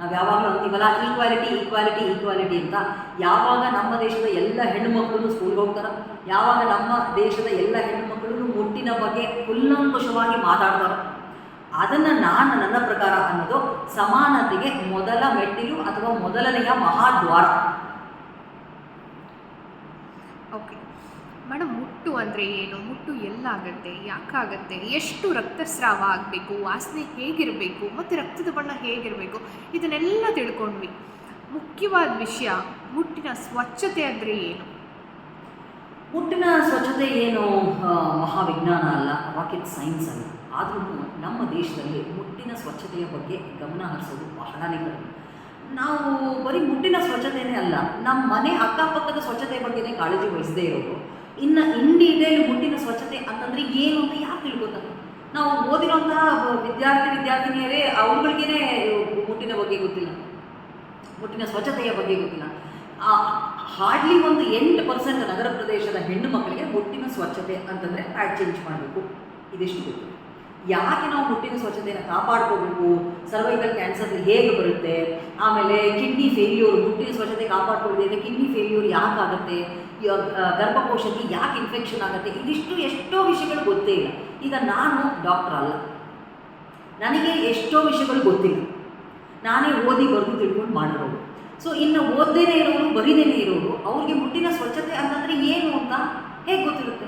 ನಾವು ಯಾವಾಗಲೂ ಅಂತೀವಲ್ಲ ಈಕ್ವಾಲಿಟಿ ಈಕ್ವಾಲಿಟಿ ಈಕ್ವಾಲಿಟಿ ಅಂತ. ಯಾವಾಗ ನಮ್ಮ ದೇಶದ ಎಲ್ಲ ಹೆಣ್ಣುಮಕ್ಕಳು ಸ್ಕೂಲ್ಗೆ ಹೋಗ್ತಾರೋ? ಯಾವಾಗ ನಮ್ಮ ದೇಶದ ಎಲ್ಲ ಹೆಣ್ಣುಮಕ್ಕಳು ಮುಟ್ಟಿನ ಬಗ್ಗೆ ಉಲ್ಲಂಕುಷವಾಗಿ ಮಾತಾಡ್ತಾರೋ? ಅದನ್ನು ನಾನು ನನ್ನ ಪ್ರಕಾರ ಅನ್ನೋದು ಸಮಾನತೆಗೆ ಮೊದಲ ಮೆಟ್ಟಿಲು ಅಥವಾ ಮೊದಲನೆಯ ಮಹಾದ್ವಾರ. ಓಕೆ ಮೇಡಮ್ ಮುಟ್ಟು ಅಂದರೆ ಏನು? ಮುಟ್ಟು ಎಲ್ಲಾಗತ್ತೆ, ಯಾಕಾಗತ್ತೆ? ಎಷ್ಟು ರಕ್ತಸ್ರಾವ ಆಗಬೇಕು? ವಾಸನೆ ಹೇಗಿರಬೇಕು? ಮತ್ತು ರಕ್ತದ ಬಣ್ಣ ಹೇಗಿರಬೇಕು? ಇದನ್ನೆಲ್ಲ ತಿಳ್ಕೊಂಡ್ವಿ. ಮುಖ್ಯವಾದ ವಿಷಯ ಮುಟ್ಟಿನ ಸ್ವಚ್ಛತೆ ಅಂದರೆ ಏನು? ಮುಟ್ಟಿನ ಸ್ವಚ್ಛತೆ ಏನು ಮಹಾವಿಜ್ಞಾನ ಅಲ್ಲ ರಾಕೆಟ್ ಸೈನ್ಸ್ ಅಲ್ಲ. ಆದರೂ ನಮ್ಮ ದೇಶದಲ್ಲಿ ಮುಟ್ಟಿನ ಸ್ವಚ್ಛತೆಯ ಬಗ್ಗೆ ಗಮನ ಹರಿಸೋದು ಬಹಳನೇ ಕಡಿಮೆ. ನಾವು ಬರೀ ಮುಟ್ಟಿನ ಸ್ವಚ್ಛತೆಯೇ ಅಲ್ಲ ನಮ್ಮ ಮನೆ ಅಕ್ಕಪಕ್ಕದ ಸ್ವಚ್ಛತೆಯ ಬಗ್ಗೆನೇ ಕಾಳಜಿ ವಹಿಸದೇ ಇರೋದು. ಇನ್ನು ಇನ್ ಡೀಟೇಲ್ ಸ್ವಚ್ಛತೆ ಅಂತಂದರೆ ಏನು ಅಂತ ಯಾಕೆ ತಿಳ್ಕೊತಾರೆ ನಾವು ಓದಿರುವಂತಹ ವಿದ್ಯಾರ್ಥಿ, ವಿದ್ಯಾರ್ಥಿನಿಯರೇ ಅವ್ರುಗಳಿಗೇ ಮುಟ್ಟಿನ ಬಗ್ಗೆ ಗೊತ್ತಿಲ್ಲ. ಮುಟ್ಟಿನ ಸ್ವಚ್ಛತೆಯ ಬಗ್ಗೆ ಗೊತ್ತಿಲ್ಲ. ಹಾರ್ಡ್ಲಿ ಒಂದು ಎಂಟು ಪರ್ಸೆಂಟ್ ನಗರ ಪ್ರದೇಶದ ಹೆಣ್ಣು ಮಕ್ಕಳಿಗೆ ಮುಟ್ಟಿನ ಸ್ವಚ್ಛತೆ ಅಂತಂದರೆ ಪ್ಯಾಡ್ ಚೇಂಜ್ ಮಾಡಬೇಕು. ಇದಿಷ್ಟು ಗೊತ್ತು. ಯಾಕೆ ನಾವು ಮುಟ್ಟಿನ ಸ್ವಚ್ಛತೆಯನ್ನು ಕಾಪಾಡ್ಕೋಬೇಕು? ಸರ್ವೈಕಲ್ ಕ್ಯಾನ್ಸರ್ ಹೇಗೆ ಬರುತ್ತೆ? ಆಮೇಲೆ ಕಿಡ್ನಿ ಫೇಲ್ಯೂರ್ ಮುಟ್ಟಿನ ಸ್ವಚ್ಛತೆ ಕಾಪಾಡ್ಕೊಳ್ಳೋದಿದ್ರೆ ಕಿಡ್ನಿ ಫೇಲ್ಯೂರ್ ಯಾಕಾಗುತ್ತೆ? ಗರ್ಭಕೋಶಕ್ಕೆ ಯಾಕೆ ಇನ್ಫೆಕ್ಷನ್ ಆಗುತ್ತೆ? ಇದಿಷ್ಟು ಎಷ್ಟೋ ವಿಷಯಗಳು ಗೊತ್ತೇ ಇಲ್ಲ. ಈಗ ನಾನು ಡಾಕ್ಟರ್ ಅಲ್ಲ. ನನಗೆ ಎಷ್ಟೋ ವಿಷಯಗಳು ಗೊತ್ತಿಲ್ಲ. ನಾನೇ ಓದಿ ಬರೆದು ತಿಳ್ಕೊಂಡು ಮಾಡಿರೋದು. ಸೊ ಇನ್ನು ಓದ್ದೇನೆ ಇರೋರು, ಬರೀದೇನೆ ಇರೋರು, ಅವ್ರಿಗೆ ಮುಟ್ಟಿನ ಸ್ವಚ್ಛತೆ ಅಂತಂದರೆ ಏನು ಅಂತ ಹೇಗೆ ಗೊತ್ತಿರುತ್ತೆ?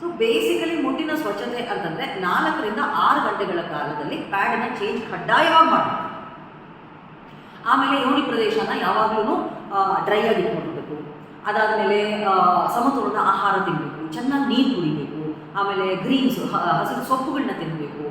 ಸೊ ಬೇಸಿಕಲಿ ಮುಟ್ಟಿನ ಸ್ವಚ್ಛತೆ ಅಂತಂದರೆ ನಾಲ್ಕರಿಂದ ಆರು ಗಂಟೆಗಳ ಕಾಲದಲ್ಲಿ ಪ್ಯಾಡನ್ನ ಚೇಂಜ್ ಕಡ್ಡಾಯವಾಗಿ ಮಾಡಬೇಕು. ಆಮೇಲೆ ಯೋನಿ ಪ್ರದೇಶನ ಯಾವಾಗಲೂ ಡ್ರೈ ಆಗಿ ಇಟ್ಕೊಂಡಿರ್ಬೇಕು ಅದಾದಮೇಲೆ ಸಮತೋಲನ ಆಹಾರ ತಿನ್ನಬೇಕು ಚೆನ್ನಾಗಿ ನೀರು ಕುಡಿಬೇಕು, ಆಮೇಲೆ ಗ್ರೀನ್ಸ್ ಹಸಿರು ಸೊಪ್ಪುಗಳನ್ನ ತಿನ್ನಬೇಕು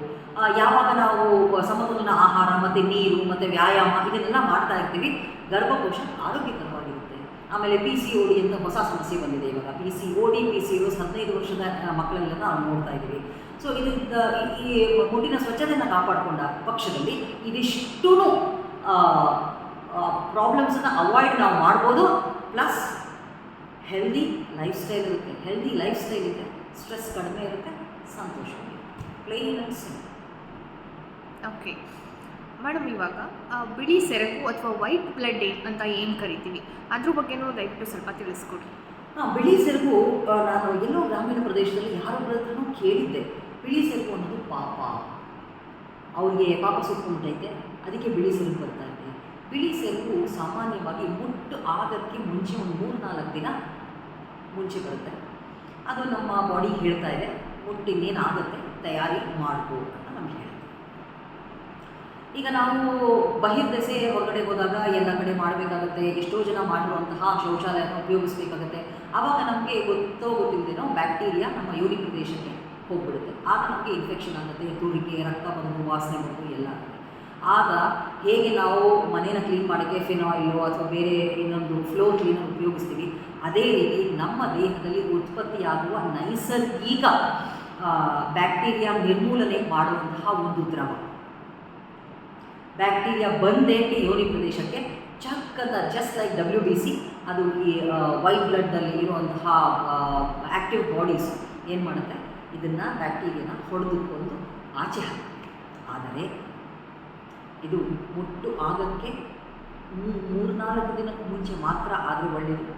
ಯಾವಾಗ ನಾವು ಸಮತೋಲನ ಆಹಾರ, ಮತ್ತು ನೀರು, ಮತ್ತು ವ್ಯಾಯಾಮ ಇದನ್ನೆಲ್ಲ ಮಾಡ್ತಾ ಇರ್ತೀವಿ, ಗರ್ಭಕೋಶ ಆರೋಗ್ಯಕರವಾಗಿರುತ್ತೆ. ಆಮೇಲೆ ಪಿ ಸಿ ಡಿ ಅಂತ ಹೊಸ ಸಮಸ್ಯೆ ಬಂದಿದೆ ಇವಾಗ. P C D P C ಹದಿನೈದು ವರ್ಷದ ಮಕ್ಕಳೆಲ್ಲ ನಾವು ನೋಡ್ತಾ ಇದ್ದೀವಿ. ಸೊ ಇದರಿಂದ ಈ ಮುಟ್ಟಿನ ಸ್ವಚ್ಛತೆಯನ್ನು ಕಾಪಾಡಿಕೊಂಡ ಪಕ್ಷದಲ್ಲಿ ಇದಿಷ್ಟು ಪ್ರಾಬ್ಲಮ್ಸನ್ನು ಅವಾಯ್ಡ್ ನಾವು ಮಾಡ್ಬೋದು. ಪ್ಲಸ್ ಹೆಲ್ದಿ ಲೈಫ್ ಸ್ಟೈಲ್ ಇರುತ್ತೆ. ಹೆಲ್ದಿ ಲೈಫ್ ಸ್ಟೈಲ್ ಇದೆ ಸ್ಟ್ರೆಸ್ ಕಡಿಮೆ ಇರುತ್ತೆ ಸಂತೋಷ plain and simple okay madam ಇವಾಗ ಬಿಳಿ ಸೆರಗು ಅಥವಾ ವೈಟ್ ಬ್ಲಡ್ ಅಂತ ಏನು ಕರಿತೀವಿ? ಅದ್ರ ಬಗ್ಗೆನೂ ದಯವಿಟ್ಟು ಸ್ವಲ್ಪ ತಿಳಿಸ್ಕೊಡಿ. ಹಾಂ ಬಿಳಿ ಸೆರಗು ನಾನು ಎಲ್ಲೋ ಗ್ರಾಮೀಣ ಪ್ರದೇಶದಲ್ಲಿ ಯಾರು ಹತ್ರನೂ ಕೇಳಿದ್ದೆ. ಬಿಳಿ ಸೆರಗು ಅನ್ನೋದು ಪಾಪ. ಅವ್ರಿಗೆ ಪಾಪ ಸುತ್ತಕೊಂಡೈತೆ ಅದಕ್ಕೆ ಬಿಳಿ ಸೆರಗು ಬರ್ತಾ ಇದೆ. ಬಿಳಿ ಸೆರಗು ಸಾಮಾನ್ಯವಾಗಿ ಮುಟ್ಟು ಆಗಕ್ಕೆ ಮುಂಚೆ ಒಂದು ಮೂರು ನಾಲ್ಕು ದಿನ ಮುಂಚೆ ಬರುತ್ತೆ. ಅದು ನಮ್ಮ ಬಾಡಿ ಹೇಳ್ತಾ ಇದೆ ಇನ್ನೇನು ಆಗುತ್ತೆ? ತಯಾರಿ ಮಾಡ್ಕೋ ಅಂತ ನಮ್ಗೆ ಹೇಳುತ್ತೆ ಈಗ ನಾವು ಬಹಿರ್ದೆಸೆ ಹೊರಗಡೆ ಹೋದಾಗ ಎಲ್ಲ ಕಡೆ ಮಾಡಬೇಕಾಗುತ್ತೆ, ಎಷ್ಟೋ ಜನ ಮಾಡಿರುವಂತಹ ಶೌಚಾಲಯನ ಉಪಯೋಗಿಸ್ಬೇಕಾಗುತ್ತೆ. ಆವಾಗ ನಮಗೆ ಗೊತ್ತೋ ಗೊತ್ತಿಲ್ಲದೇನೋ ಬ್ಯಾಕ್ಟೀರಿಯಾ ನಮ್ಮ ಯೋನಿ ಪ್ರದೇಶಕ್ಕೆ ಹೋಗ್ಬಿಡುತ್ತೆ. ಆಗ ನಮಗೆ ಇನ್ಫೆಕ್ಷನ್ ಆಗುತ್ತೆ, ತೂರಿಕೆ, ರಕ್ತ ಬಂದು ವಾಸನೆ ಬಂದು ಎಲ್ಲ ಆಗುತ್ತೆ. ಆಗ ಹೇಗೆ ನಾವು ಮನೇನ ಕ್ಲೀನ್ ಮಾಡೋಕ್ಕೆ ಫಿನಾಯಿಲು ಅಥವಾ ಬೇರೆ ಇನ್ನೊಂದು ಫ್ಲೋ ಕ್ಲೀನ್ ಉಪಯೋಗಿಸ್ತೀವಿ? ಅದೇ ರೀತಿ ನಮ್ಮ ದೇಹದಲ್ಲಿ ಉತ್ಪತ್ತಿಯಾಗುವ ನೈಸರ್ಗಿಕ ಬ್ಯಾಕ್ಟೀರಿಯಾ ನಿರ್ಮೂಲನೆ ಮಾಡುವಂತಹ ಒಂದು ದ್ರವ. ಬ್ಯಾಕ್ಟೀರಿಯಾ ಬಂದೇ ಯೋನಿ ಪ್ರದೇಶಕ್ಕೆ ಚಕ್ಕದ just like W B C ಅದು ಈ ವೈಟ್ ಬ್ಲಡ್ಡಲ್ಲಿ ಇರುವಂತಹ ಆ್ಯಕ್ಟಿವ್ ಬಾಡೀಸ್ ಏನು ಮಾಡುತ್ತೆ? ಇದನ್ನು ಬ್ಯಾಕ್ಟೀರಿಯಾನ ಹೊಡೆದುಕೊಂಡು ಆಚೆ ಹಾಕುತ್ತೆ. ಆದರೆ ಇದು ಮುಟ್ಟು ಆಗಕ್ಕೆ ಮೂರ್ನಾಲ್ಕು ದಿನಕ್ಕೆ ಮುಂಚೆ ಮಾತ್ರ ಆದರೆ ಒಳ್ಳೆಯದು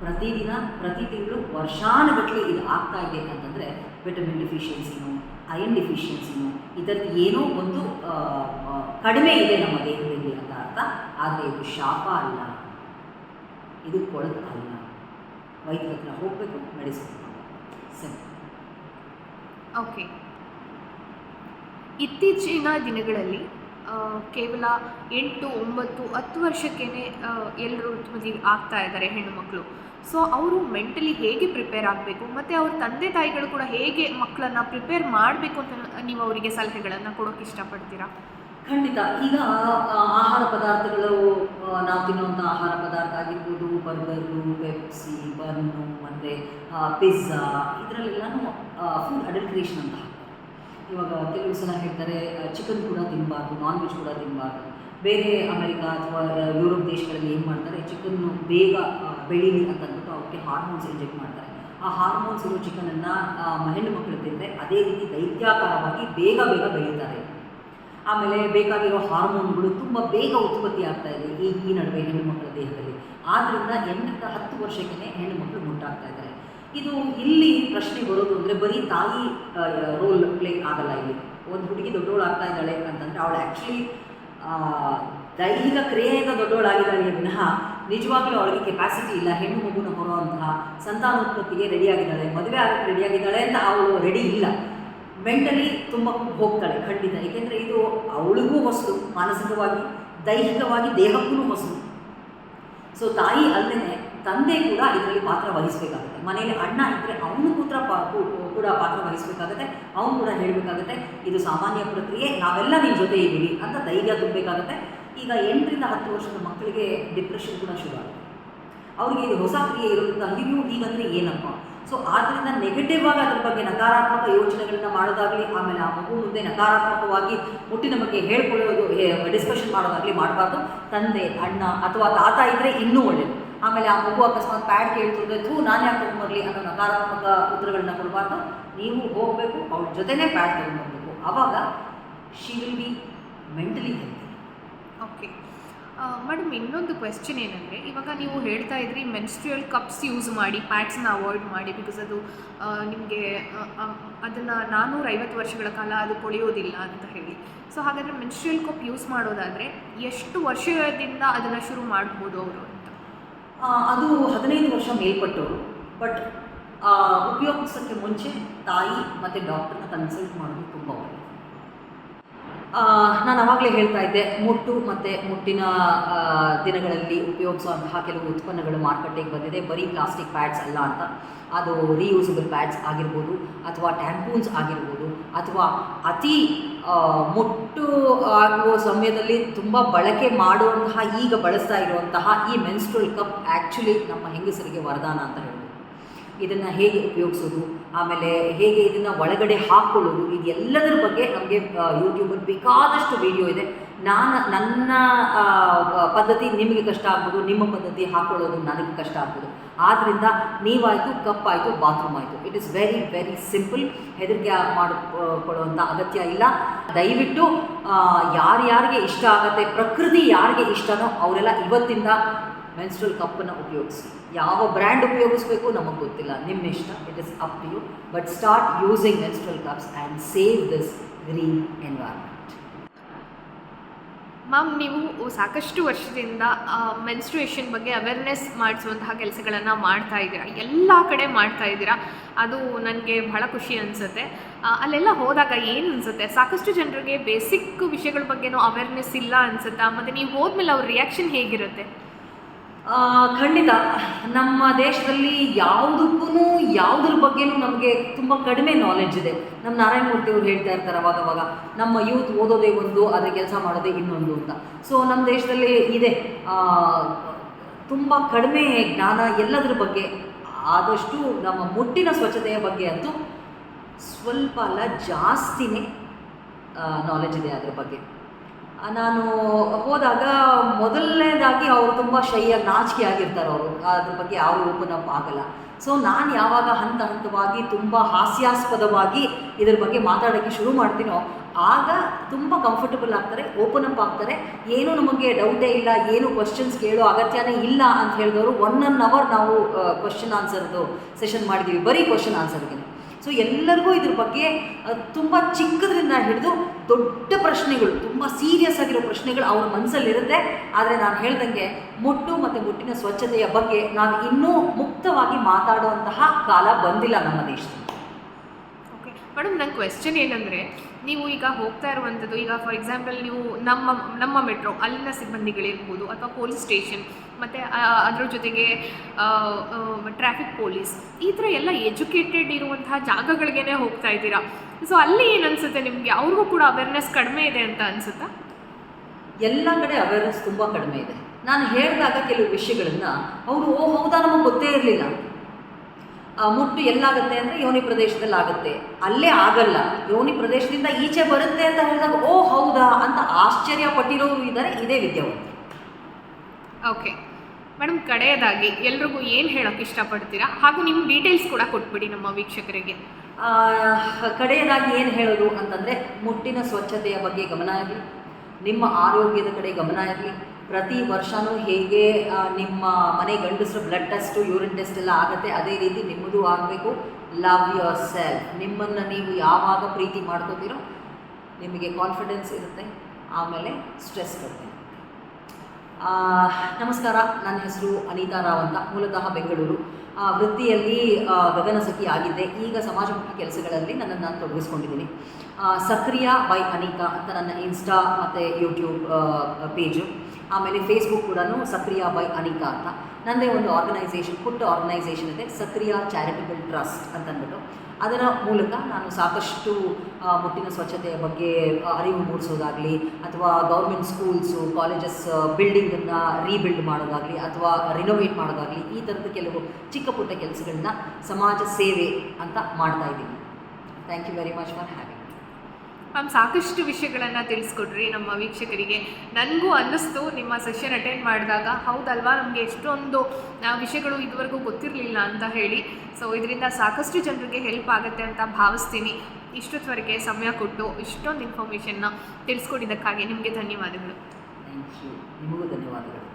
ಪ್ರತಿದಿನ, ಪ್ರತಿ ತಿಂಗಳು ವರ್ಷಾನುಗಟ್ಟಲೆ ಇದು ಆಗ್ತಾ ಇದೆ ಅಂತಂದರೆ ವಿಟಮಿನ್ ಡಿಫಿಷಿಯನ್ಸಿನೋ ಅಯನ್ ಡಿಫಿಷಿಯನ್ಸಿನೋ ಇದರಲ್ಲಿ ಏನೋ ಒಂದು ಕಡಿಮೆ ಇದೆ ನಮ್ಮ ದೇಹದಲ್ಲಿ ಅಂತ ಅರ್ಥ. ಆದರೆ ಇದು ಶಾಪ ಅಲ್ಲ. ಇದು ಕೊಳಕು ಅಲ್ಲ. ವೈದ್ಯರ ಹತ್ರ ಹೋಗಬೇಕು, ಮೆಡಿಸಿನ್ ಸರಿ. ಓಕೆ. ಇತ್ತೀಚಿನ ದಿನಗಳಲ್ಲಿ ಕೇವಲ ಎಂಟು, ಒಂಬತ್ತು, ಹತ್ತು ವರ್ಷಕ್ಕೇ ಎಲ್ಲರೂ ಮದುವೆ ಆಗ್ತಾ ಇದ್ದಾರೆ ಹೆಣ್ಣುಮಕ್ಕಳು ಸೊ ಅವರು ಮೆಂಟಲಿ ಹೇಗೆ ಪ್ರಿಪೇರ್ ಆಗಬೇಕು? ಮತ್ತು ಅವ್ರ ತಂದೆ ತಾಯಿಗಳು ಕೂಡ ಹೇಗೆ ಮಕ್ಕಳನ್ನು ಪ್ರಿಪೇರ್ ಮಾಡಬೇಕು ಅಂತ ನೀವು ಅವರಿಗೆ ಸಲಹೆಗಳನ್ನು ಕೊಡೋಕೆ ಇಷ್ಟಪಡ್ತೀರಾ? ಖಂಡಿತ. ಈಗ ಆಹಾರ ಪದಾರ್ಥಗಳು ನಾವು ತಿನ್ನುವಂಥ ಆಹಾರ ಪದಾರ್ಥ ಆಗಿರ್ಬೋದು, ಬರ್ಗರು, ಪೆಪ್ಸಿ, ಬನ್ನು ಮತ್ತು ಪಿಜ್ಜಾ, ಇದರಲ್ಲೆಲ್ಲನೂ ಫುಡ್ ಅಡಲ್ಟ್ರೇಷನ್ ಅಂತ ಇವಾಗ ಕೆಲವು ಸಲ ಹೇಳ್ತಾರೆ ಚಿಕನ್ ಕೂಡ ತಿನ್ನಬಾರ್ದು ನಾನ್ ವೆಜ್ ಕೂಡ ತಿನ್ನಬಾರ್ದು ಬೇರೆ ಅಮೆರಿಕ ಅಥವಾ ಯುರೋಪ್ ದೇಶಗಳಲ್ಲಿ ಏನು ಮಾಡ್ತಾರೆ ಚಿಕನ್ನು ಬೇಗ ಬೆಳೀಲಿ ಅಂತ ಅಂದ್ಬಿಟ್ಟು ಅವಕ್ಕೆ ಹಾರ್ಮೋನ್ಸ್ ಇಂಜೆಕ್ಟ್ ಮಾಡ್ತಾರೆ. ಆ ಹಾರ್ಮೋನ್ಸ್ ಇರೋ ಚಿಕನನ್ನು ಹೆಣ್ಣು ಮಕ್ಕಳು ತಿಂದರೆ ಅದೇ ರೀತಿ ದೈತ್ಯಾಕಾರವಾಗಿ ಬೇಗ ಬೇಗ ಬೆಳೀತಾರೆ. ಆಮೇಲೆ ಬೇಕಾಗಿರೋ ಹಾರ್ಮೋನ್ಗಳು ತುಂಬ ಬೇಗ ಉತ್ಪತ್ತಿ ಆಗ್ತಾ ಇದೆ ಈ ಈ ನಡುವೆ ಹೆಣ್ಣು ಮಕ್ಕಳ ದೇಹದಲ್ಲಿ. ಆದ್ದರಿಂದ ಎಂಟರಿಂದ ಹತ್ತು ವರ್ಷಕ್ಕೆ ಹೆಣ್ಣು ಮಕ್ಕಳು ಮುಟ್ಟಾಗ್ತಾ ಇದ್ದಾರೆ. ಇದು ಇಲ್ಲಿ ಪ್ರಶ್ನೆ ಬರೋದು ಅಂದರೆ ಬರೀ ತಾಯಿ ರೋಲ್ ಪ್ಲೇ ಆಗಲ್ಲ ಇಲ್ಲಿ. ಒಂದು ಹುಡುಗಿ ದೊಡ್ಡವಳು ಆಗ್ತಾ ಇದ್ದಾಳೆ ಅಂತಂದರೆ ಅವಳು ಆ್ಯಕ್ಚುಲಿ ದೈಹಿಕ ಕ್ರಿಯೆಯಿಂದ ದೊಡ್ಡವಳಾಗಿದ್ದಾಳೆ ವಿನಃ ನಿಜವಾಗ್ಲೂ ಅವಳಿಗೆ ಕೆಪಾಸಿಟಿ ಇಲ್ಲ, ಹೆಣ್ಣು ಮಗುನ ಹೊರುವಂತಹ ಸಂತಾನೋತ್ಪತ್ತಿಗೆ ರೆಡಿಯಾಗಿದ್ದಾಳೆ ಮದುವೆ ಆಗಕ್ಕೆ ರೆಡಿಯಾಗಿದ್ದಾಳೆ ಅಂತ ಅವಳು ರೆಡಿ ಇಲ್ಲ. ಮೆಂಟಲಿ ತುಂಬ ಹೋಗ್ತಾಳೆ, ಖಂಡಿತ. ಏಕೆಂದರೆ ಇದು ಅವಳಿಗೂ ಹೊಸದು ಮಾನಸಿಕವಾಗಿ, ದೈಹಿಕವಾಗಿ ದೇಹಕ್ಕೂ ಹೊಸದು ಸೊ ತಾಯಿ ಅಲ್ಲದೆ ತಂದೆ ಕೂಡ ಇದರಲ್ಲಿ ಪಾತ್ರ ವಹಿಸಬೇಕಾಗುತ್ತೆ. ಮನೆಯಲ್ಲಿ ಅಣ್ಣ ಇದ್ದರೆ ಅವನು ಕೂಡ ಪಾ- ಕೂಡ ಪಾತ್ರ ವಹಿಸಬೇಕಾಗುತ್ತೆ, ಅವನು ಕೂಡ ಹೇಳಬೇಕಾಗುತ್ತೆ, ಇದು ಸಾಮಾನ್ಯ ಪ್ರಕ್ರಿಯೆ, ನಾವೆಲ್ಲ ನಿಮ್ಮ ಜೊತೆ ಇದ್ದೀವಿ ಅಂತ ಧೈರ್ಯ ತುಂಬಬೇಕಾಗುತ್ತೆ. ಈಗ ಎಂಟರಿಂದ ಹತ್ತು ವರ್ಷದ ಮಕ್ಕಳಿಗೆ ಡಿಪ್ರೆಷನ್ ಕೂಡ ಶುರು ಆಗುತ್ತೆ. ಅವ್ರಿಗೆ ಇದು ಹೊಸ ಕ್ರಿಯೆ ಇರೋದ್ರಿಂದ ಅಲ್ಲಿಯೂ ಹೀಗಂದರೆ ಏನಪ್ಪ? ಸೊ ಆದ್ದರಿಂದ ನೆಗೆಟಿವ್ ಆಗಿ ಅದ್ರ ಬಗ್ಗೆ ನಕಾರಾತ್ಮಕ ಯೋಚನೆಗಳನ್ನ ಮಾಡೋದಾಗಲಿ, ಆಮೇಲೆ ಆ ಮಗು ಮುಂದೆ ನಕಾರಾತ್ಮಕವಾಗಿ ಮುಟ್ಟಿನ ಬಗ್ಗೆ ಹೇಳ್ಕೊಳ್ಳೋದು ಡಿಸ್ಕಷನ್ ಮಾಡೋದಾಗಲಿ ಮಾಡಬಾರ್ದು. ತಂದೆ, ಅಣ್ಣ ಅಥವಾ ತಾತ ಇದ್ದರೆ ಇನ್ನೂ ಒಳ್ಳೆಯದು ಆಮೇಲೆ ಆ ಮಗು ಅಕಸ್ಮಾತ್ ಪ್ಯಾಡ್ ಕೇಳ್ತಿದ್ರೆ, ಥೂ, ನಾನು ಯಾಕೆ ತೊಗೊಂಬರಲಿ ಅನ್ನೋ ನಕಾರಾತ್ಮಕ ಉತ್ತರಗಳನ್ನ ಕೊಡಬಾರ್ದು. ನೀವು ಹೋಗಬೇಕು, ಅವ್ರ ಜೊತೆನೇ ಪ್ಯಾಡ್ ತಗೊಂಡ್ಬರ್ಬೇಕು ಆವಾಗ ಶಿ ಮೆಂಟಲಿ ಓಕೆ ಮೇಡಮ್ ಇನ್ನೊಂದು ಕ್ವೆಶ್ಚನ್ ಏನಂದರೆ, ಇವಾಗ ನೀವು ಹೇಳ್ತಾ ಇದ್ರಿ ಮೆನ್ಸ್ಟ್ರಿಯಲ್ ಕಪ್ಸ್ ಯೂಸ್ ಮಾಡಿ ಪ್ಯಾಡ್ಸ್ನ ಅವಾಯ್ಡ್ ಮಾಡಿ ಬಿಕಾಸ್ ಅದು ನಿಮಗೆ ಅದನ್ನು ನಾನ್ನೂರ ಐವತ್ತು ವರ್ಷಗಳ ಕಾಲ ಅದು ಕೊಳೆಯೋದಿಲ್ಲ ಅಂತ ಹೇಳಿ. ಸೊ ಹಾಗಾದರೆ ಮೆನ್ಸ್ಟ್ರಿಯಲ್ ಕಪ್ ಯೂಸ್ ಮಾಡೋದಾದರೆ, ಎಷ್ಟು ವರ್ಷದಿಂದ ಅದನ್ನು ಶುರು ಮಾಡ್ಬೋದು ಅವರು? ಅದು ಹದಿನೈದು ವರ್ಷ ಮೇಲ್ಪಟ್ಟವರು. ಬಟ್ ಉಪಯೋಗಿಸೋಕ್ಕೆ ಮುಂಚೆ ತಾಯಿ ಮತ್ತು ಡಾಕ್ಟರ್ನ ಕನ್ಸಲ್ಟ್ ಮಾಡೋದು ತುಂಬ ಒಳ್ಳೆಯದು ನಾನು ಆವಾಗಲೇ ಹೇಳ್ತಾ ಇದ್ದೆ, ಮುಟ್ಟು ಮತ್ತು ಮುಟ್ಟಿನ ದಿನಗಳಲ್ಲಿ ಉಪಯೋಗಿಸುವಂತಹ ಕೆಲವು ಉತ್ಪನ್ನಗಳು ಮಾರುಕಟ್ಟೆಗೆ ಬಂದಿದೆ. ಬರೀ ಪ್ಲಾಸ್ಟಿಕ್ ಪ್ಯಾಡ್ಸ್ ಅಲ್ಲ ಅಂತ. ಅದು ರೀಯೂಸಬಲ್ ಪ್ಯಾಡ್ಸ್ ಆಗಿರ್ಬೋದು, ಅಥವಾ ಟ್ಯಾಂಪೂನ್ಸ್ ಆಗಿರ್ಬೋದು, ಅಥವಾ ಅತಿ ಮುಟ್ಟು ಆಗುವ ಸಮಯದಲ್ಲಿ ತುಂಬ ಬಳಕೆ ಮಾಡುವಂತಹ, ಈಗ ಬಳಸ್ತಾ ಇರುವಂತಹ ಈ ಮೆನ್ಸ್ಟ್ರಲ್ ಕಪ್ ಆ್ಯಕ್ಚುಲಿ ನಮ್ಮ ಹೆಂಗಸರಿಗೆ ವರದಾನ ಅಂತ ಹೇಳ್ಬೋದು. ಇದನ್ನು ಹೇಗೆ ಉಪಯೋಗಿಸೋದು, ಆಮೇಲೆ ಹೇಗೆ ಇದನ್ನು ಒಳಗಡೆ ಹಾಕ್ಕೊಳ್ಳೋದು ಇದೆಲ್ಲದರ ಬಗ್ಗೆ ನಮಗೆ ಯೂಟ್ಯೂಬಲ್ಲಿ ಬೇಕಾದಷ್ಟು ವಿಡಿಯೋ ಇದೆ. ನಾನು ನನ್ನ ಪದ್ಧತಿ ನಿಮಗೆ ಕಷ್ಟ ಆಗ್ಬೋದು, ನಿಮ್ಮ ಪದ್ಧತಿ ಹಾಕ್ಕೊಳ್ಳೋದು ನನಗೆ ಕಷ್ಟ ಆಗ್ಬೋದು. ಆದ್ದರಿಂದ ನೀವಾಯಿತು ಕಪ್ ಆಯಿತು ಬಾತ್ರೂಮ್ ಆಯಿತು. It is very very simple ಹೆದರಿಕೆ ಮಾಡಿಕೊಳ್ಳುವಂಥ ಅಗತ್ಯ ಇಲ್ಲ. ದಯವಿಟ್ಟು ಯಾರ್ಯಾರಿಗೆ ಇಷ್ಟ ಆಗುತ್ತೆ, ಪ್ರಕೃತಿ ಯಾರಿಗೆ ಇಷ್ಟನೋ ಅವರೆಲ್ಲ ಇವತ್ತಿಂದ ಮೆನ್ಸ್ಟ್ರಲ್ ಕಪ್ಪನ್ನು ಉಪಯೋಗಿಸಿ. ಯಾವ ಬ್ರ್ಯಾಂಡ್ ಉಪಯೋಗಿಸ್ಬೇಕು ನಮಗೆ ಗೊತ್ತಿಲ್ಲ. ನಿಮ್ಮ ಇಷ್ಟ it is up to you but start using menstrual cups and save this green environment ma'am ನೀವು ಸಾಕಷ್ಟು ವರ್ಷದಿಂದ ಮೆನ್ಸ್ಟ್ರುಯೇಷನ್ ಬಗ್ಗೆ ಅವೇರ್ನೆಸ್ ಮಾಡಿಸುವಂತಹ ಕೆಲಸಗಳನ್ನು ಮಾಡ್ತಾ ಇದ್ದೀರಾ? ಎಲ್ಲ ಕಡೆ ಮಾಡ್ತಾ ಇದ್ದೀರಾ? ಅದು ನನಗೆ ಬಹಳ ಖುಷಿ ಅನಿಸುತ್ತೆ. ಅಲ್ಲೆಲ್ಲ ಹೋದಾಗ ಏನು ಅನಿಸುತ್ತೆ? ಸಾಕಷ್ಟು ಜನರಿಗೆ ಬೇಸಿಕ್ ವಿಷಯಗಳ ಬಗ್ಗೆನೂ ಅವೇರ್ನೆಸ್ ಇಲ್ಲ ಅನಿಸುತ್ತಾ? ಮತ್ತು ನೀವು ಹೋದ್ಮೇಲೆ ಅವ್ರ ರಿಯಾಕ್ಷನ್ ಹೇಗಿರುತ್ತೆ? ಖಂಡಿತ. ನಮ್ಮ ದೇಶದಲ್ಲಿ ಯಾವುದಕ್ಕೂ ಯಾವುದ್ರ ಬಗ್ಗೆನೂ ನಮಗೆ ತುಂಬ ಕಡಿಮೆ ನಾಲೆಡ್ಜ್ ಇದೆ. ನಮ್ಮ ನಾರಾಯಣ ಮೂರ್ತಿ ಅವರು ಹೇಳ್ತಾ ಇರ್ತಾರೆ ಅವಾಗ ಅವಾಗ, ನಮ್ಮ ಯೂತ್ ಓದೋದೇ ಒಂದು ಅದ್ರ ಕೆಲಸ ಮಾಡೋದೇ ಇನ್ನೊಂದು ಅಂತ. ಸೊ ನಮ್ಮ ದೇಶದಲ್ಲಿ ಇದೆ. ತುಂಬ ಕಡಿಮೆ ಜ್ಞಾನ ಎಲ್ಲದರ ಬಗ್ಗೆ, ಆದಷ್ಟು ನಮ್ಮ ಮುಟ್ಟಿನ ಸ್ವಚ್ಛತೆಯ ಬಗ್ಗೆ ಅಂತೂ ಸ್ವಲ್ಪ ಅಲ್ಲ, ಜಾಸ್ತಿನೇ ನಾಲೆಜ್ ಇದೆ ಅದ್ರ ಬಗ್ಗೆ. ನಾನು ಹೋದಾಗ ಮೊದಲನೇದಾಗಿ ಅವರು ತುಂಬ ಶೈಯಾಗಿ ನಾಚಿಕೆ ಆಗಿರ್ತಾರೆ ಅವರು. ಅದ್ರ ಬಗ್ಗೆ ಯಾರು ಓಪನ್ ಅಪ್ ಆಗಲ್ಲ. ಸೊ ನಾನು ಯಾವಾಗ ಹಂತ ಹಂತವಾಗಿ ತುಂಬ ಹಾಸ್ಯಾಸ್ಪದವಾಗಿ ಇದ್ರ ಬಗ್ಗೆ ಮಾತಾಡೋಕ್ಕೆ ಶುರು ಮಾಡ್ತೀನೋ, ಆಗ ತುಂಬ ಕಂಫರ್ಟಬಲ್ ಆಗ್ತಾರೆ ಓಪನ್ ಅಪ್ ಆಗ್ತಾರೆ. ಏನೂ ನಮಗೆ ಡೌಟೇ ಇಲ್ಲ, ಏನು ಕ್ವಶನ್ಸ್ ಕೇಳೋ ಅಗತ್ಯನೇ ಇಲ್ಲ ಅಂತ ಹೇಳಿದವರು ಒನ್ ಅನ್ ಅವರ್ ನಾವು ಕ್ವಶನ್ ಆನ್ಸರ್ದು ಸೆಷನ್ ಮಾಡಿದ್ದೀವಿ ಬರೀ ಕ್ವಶನ್ ಆನ್ಸರ್ಗೆ ಸೊ ಎಲ್ಲರಿಗೂ ಇದ್ರ ಬಗ್ಗೆ ತುಂಬ ಚಿಕ್ಕದ್ರಿಂದ ಹಿಡಿದು ದೊಡ್ಡ ಪ್ರಶ್ನೆಗಳು, ತುಂಬ ಸೀರಿಯಸ್ ಆಗಿರೋ ಪ್ರಶ್ನೆಗಳು ಅವ್ರ ಮನಸ್ಸಲ್ಲಿರುತ್ತೆ ಆದರೆ ನಾನು ಹೇಳ್ದಂಗೆ ಮುಟ್ಟು ಮತ್ತು ಮುಟ್ಟಿನ ಸ್ವಚ್ಛತೆಯ ಬಗ್ಗೆ ನಾವು ಇನ್ನೂ ಮುಕ್ತವಾಗಿ ಮಾತಾಡುವಂತಹ ಕಾಲ ಬಂದಿಲ್ಲ ನಮ್ಮ ದೇಶದಲ್ಲಿ. ಮೇಡಮ್ ನನ್ನ ಕ್ವೆಶ್ಚನ್ ಏನಂದರೆ, ನೀವು ಈಗ ಹೋಗ್ತಾ ಇರುವಂಥದ್ದು ಈಗ ಫಾರ್ ಎಕ್ಸಾಂಪಲ್ ನೀವು ನಮ್ಮ ನಮ್ಮ ಮೆಟ್ರೋ ಅಲ್ಲಿನ ಸಿಬ್ಬಂದಿಗಳಿರ್ಬೋದು ಅಥವಾ ಪೊಲೀಸ್ ಸ್ಟೇಷನ್ ಮತ್ತು ಅದ್ರ ಜೊತೆಗೆ ಟ್ರಾಫಿಕ್ ಪೊಲೀಸ್ ಈ ಥರ ಎಲ್ಲ ಎಜುಕೇಟೆಡ್ ಇರುವಂತಹ ಜಾಗಗಳಿಗೇ ಹೋಗ್ತಾ ಇದ್ದೀರಾ? ಸೊ ಅಲ್ಲಿ ಏನು ಅನಿಸುತ್ತೆ ನಿಮಗೆ? ಅವ್ರಿಗೂ ಕೂಡ ಅವೇರ್ನೆಸ್ ಕಡಿಮೆ ಇದೆ ಅಂತ ಅನಿಸುತ್ತಾ? ಎಲ್ಲ ಕಡೆ ಅವೇರ್ನೆಸ್ ತುಂಬ ಕಡಿಮೆ ಇದೆ. ನಾನು ಹೇಳಿದಾಗ ಕೆಲವು ವಿಷಯಗಳನ್ನು, ಅವರು ಓ, ಹೌದಾ ನಮಗೆ ಗೊತ್ತೇ ಇರಲಿಲ್ಲ. ಮುಟ್ಟು ಎಲ್ಲಾಗುತ್ತೆ ಅಂದರೆ ಯೋನಿ ಪ್ರದೇಶದಲ್ಲಿ ಆಗುತ್ತೆ ಅಲ್ಲೇ ಆಗಲ್ಲ. ಯೋನಿ ಪ್ರದೇಶದಿಂದ ಈಚೆ ಬರುತ್ತೆ ಅಂತ ಹೇಳಿದಾಗ ಓ ಹೌದಾ ಅಂತ ಆಶ್ಚರ್ಯ ಪಟ್ಟಿರೋರು ಇದ್ದಾರೆ ಇದೇ ವಿದ್ಯೆ. ಓಕೆ. ಮೇಡಮ್ ಕಡೆಯದಾಗಿ ಎಲ್ರಿಗೂ ಏನು ಹೇಳೋಕ್ಕೆ ಇಷ್ಟಪಡ್ತೀರಾ? ಹಾಗೂ ನಿಮ್ಮ ಡೀಟೇಲ್ಸ್ ಕೂಡ ಕೊಟ್ಬಿಡಿ ನಮ್ಮ ವೀಕ್ಷಕರಿಗೆ. ಕಡೆಯದಾಗಿ ಏನು ಹೇಳೋದು ಅಂತಂದರೆ ಮುಟ್ಟಿನ ಸ್ವಚ್ಛತೆಯ ಬಗ್ಗೆ ಗಮನ ಇರಲಿ. ನಿಮ್ಮ ಆರೋಗ್ಯದ ಕಡೆ ಗಮನ ಇರಲಿ. ಪ್ರತಿ ವರ್ಷವೂ ಹೇಗೆ ನಿಮ್ಮ ಮನೆ ಗಂಡಸರು ಬ್ಲಡ್ ಟೆಸ್ಟು ಯೂರಿನ್ ಟೆಸ್ಟ್ ಎಲ್ಲ ಆಗುತ್ತೆ. ಅದೇ ರೀತಿ ನಿಮ್ಮದು ಆಗಬೇಕು. ಲವ್ ಯುವರ್ ಸೆಲ್ಫ್ ನಿಮ್ಮನ್ನು ನೀವು ಯಾವಾಗ ಪ್ರೀತಿ ಮಾಡ್ಕೋತೀರೋ, ನಿಮಗೆ ಕಾನ್ಫಿಡೆನ್ಸ್ ಇರುತ್ತೆ. ಆಮೇಲೆ ಸ್ಟ್ರೆಸ್ ಬರುತ್ತೆ ನಮಸ್ಕಾರ. ನನ್ನ ಹೆಸರು ಅನಿತಾ ರಾವ್ ಅಂತ. ಮೂಲತಃ ಬೆಂಗಳೂರು. ವೃತ್ತಿಯಲ್ಲಿ ಗಗನ ಗಗನಸಖಿ ಆಗಿದ್ದೆ. ಈಗ ಸಮಾಜಮುಖಿ ಕೆಲಸಗಳಲ್ಲಿ ನನ್ನನ್ನು ನಾನು ತೊಡಗಿಸ್ಕೊಂಡಿದ್ದೀನಿ. ಸಕ್ರಿಯ ಬೈ ಅನಿತಾ ಅಂತ ನನ್ನ ಇನ್ಸ್ಟಾ ಮತ್ತು ಯೂಟ್ಯೂಬ್ ಪೇಜು ಆಮೇಲೆ ಫೇಸ್ಬುಕ್ ಕೂಡ ಸಕ್ರಿಯ ಬೈ ಅನಿಕಾ ಅಂತ. ನನ್ನದೇ ಒಂದು ಆರ್ಗನೈಸೇಷನ್ ಪುಟ್ಟ ಆರ್ಗನೈಸೇಷನ್ ಇದೆ, ಸಕ್ರಿಯ ಚಾರಿಟಬಲ್ ಟ್ರಸ್ಟ್ ಅಂತ ಅಂದ್ಬಿಟ್ಟು ಅದರ ಮೂಲಕ ನಾನು ಸಾಕಷ್ಟು ಮುಟ್ಟಿನ ಸ್ವಚ್ಛತೆಯ ಬಗ್ಗೆ ಅರಿವು ಮೂಡಿಸೋದಾಗಲಿ, ಅಥವಾ ಗೌರ್ಮೆಂಟ್ ಸ್ಕೂಲ್ಸು ಕಾಲೇಜಸ್ ಬಿಲ್ಡಿಂಗನ್ನು ರೀಬಿಲ್ಡ್ ಮಾಡೋದಾಗಲಿ, ಅಥವಾ ರಿನೋವೇಟ್ ಮಾಡೋದಾಗಲಿ, ಈ ಥರದ ಕೆಲವು ಚಿಕ್ಕ ಪುಟ್ಟ ಕೆಲಸಗಳನ್ನ ಸಮಾಜ ಸೇವೆ ಅಂತ ಮಾಡ್ತಾ ಇದ್ದೀನಿ. Thank you very much for having ma'am, ಸಾಕಷ್ಟು ವಿಷಯಗಳನ್ನು ತಿಳಿಸ್ಕೊಡ್ರಿ ನಮ್ಮ ವೀಕ್ಷಕರಿಗೆ. ನನಗೂ ಅನ್ನಿಸ್ತು ನಿಮ್ಮ ಸೆಷನ್ ಅಟೆಂಡ್ ಮಾಡಿದಾಗ. ಹೌದಲ್ವಾ? ನಮಗೆ ಎಷ್ಟೊಂದು ವಿಷಯಗಳು ಇದುವರೆಗೂ ಗೊತ್ತಿರಲಿಲ್ಲ ಅಂತ ಹೇಳಿ. ಸೊ ಇದರಿಂದ ಸಾಕಷ್ಟು ಜನರಿಗೆ ಹೆಲ್ಪ್ ಆಗುತ್ತೆ ಅಂತ ಭಾವಿಸ್ತೀನಿ. ಇಷ್ಟೊತ್ತವರೆಗೆ ಸಮಯ ಕೊಟ್ಟು ಇಷ್ಟೊಂದು ಇನ್ಫಾರ್ಮೇಷನ್ನ ತಿಳಿಸ್ಕೊಟ್ಟಿದ್ದಕ್ಕಾಗಿ ನಿಮಗೆ ಧನ್ಯವಾದಗಳು. ಥ್ಯಾಂಕ್ ಯು ನಿಮಗೂ ಧನ್ಯವಾದಗಳು.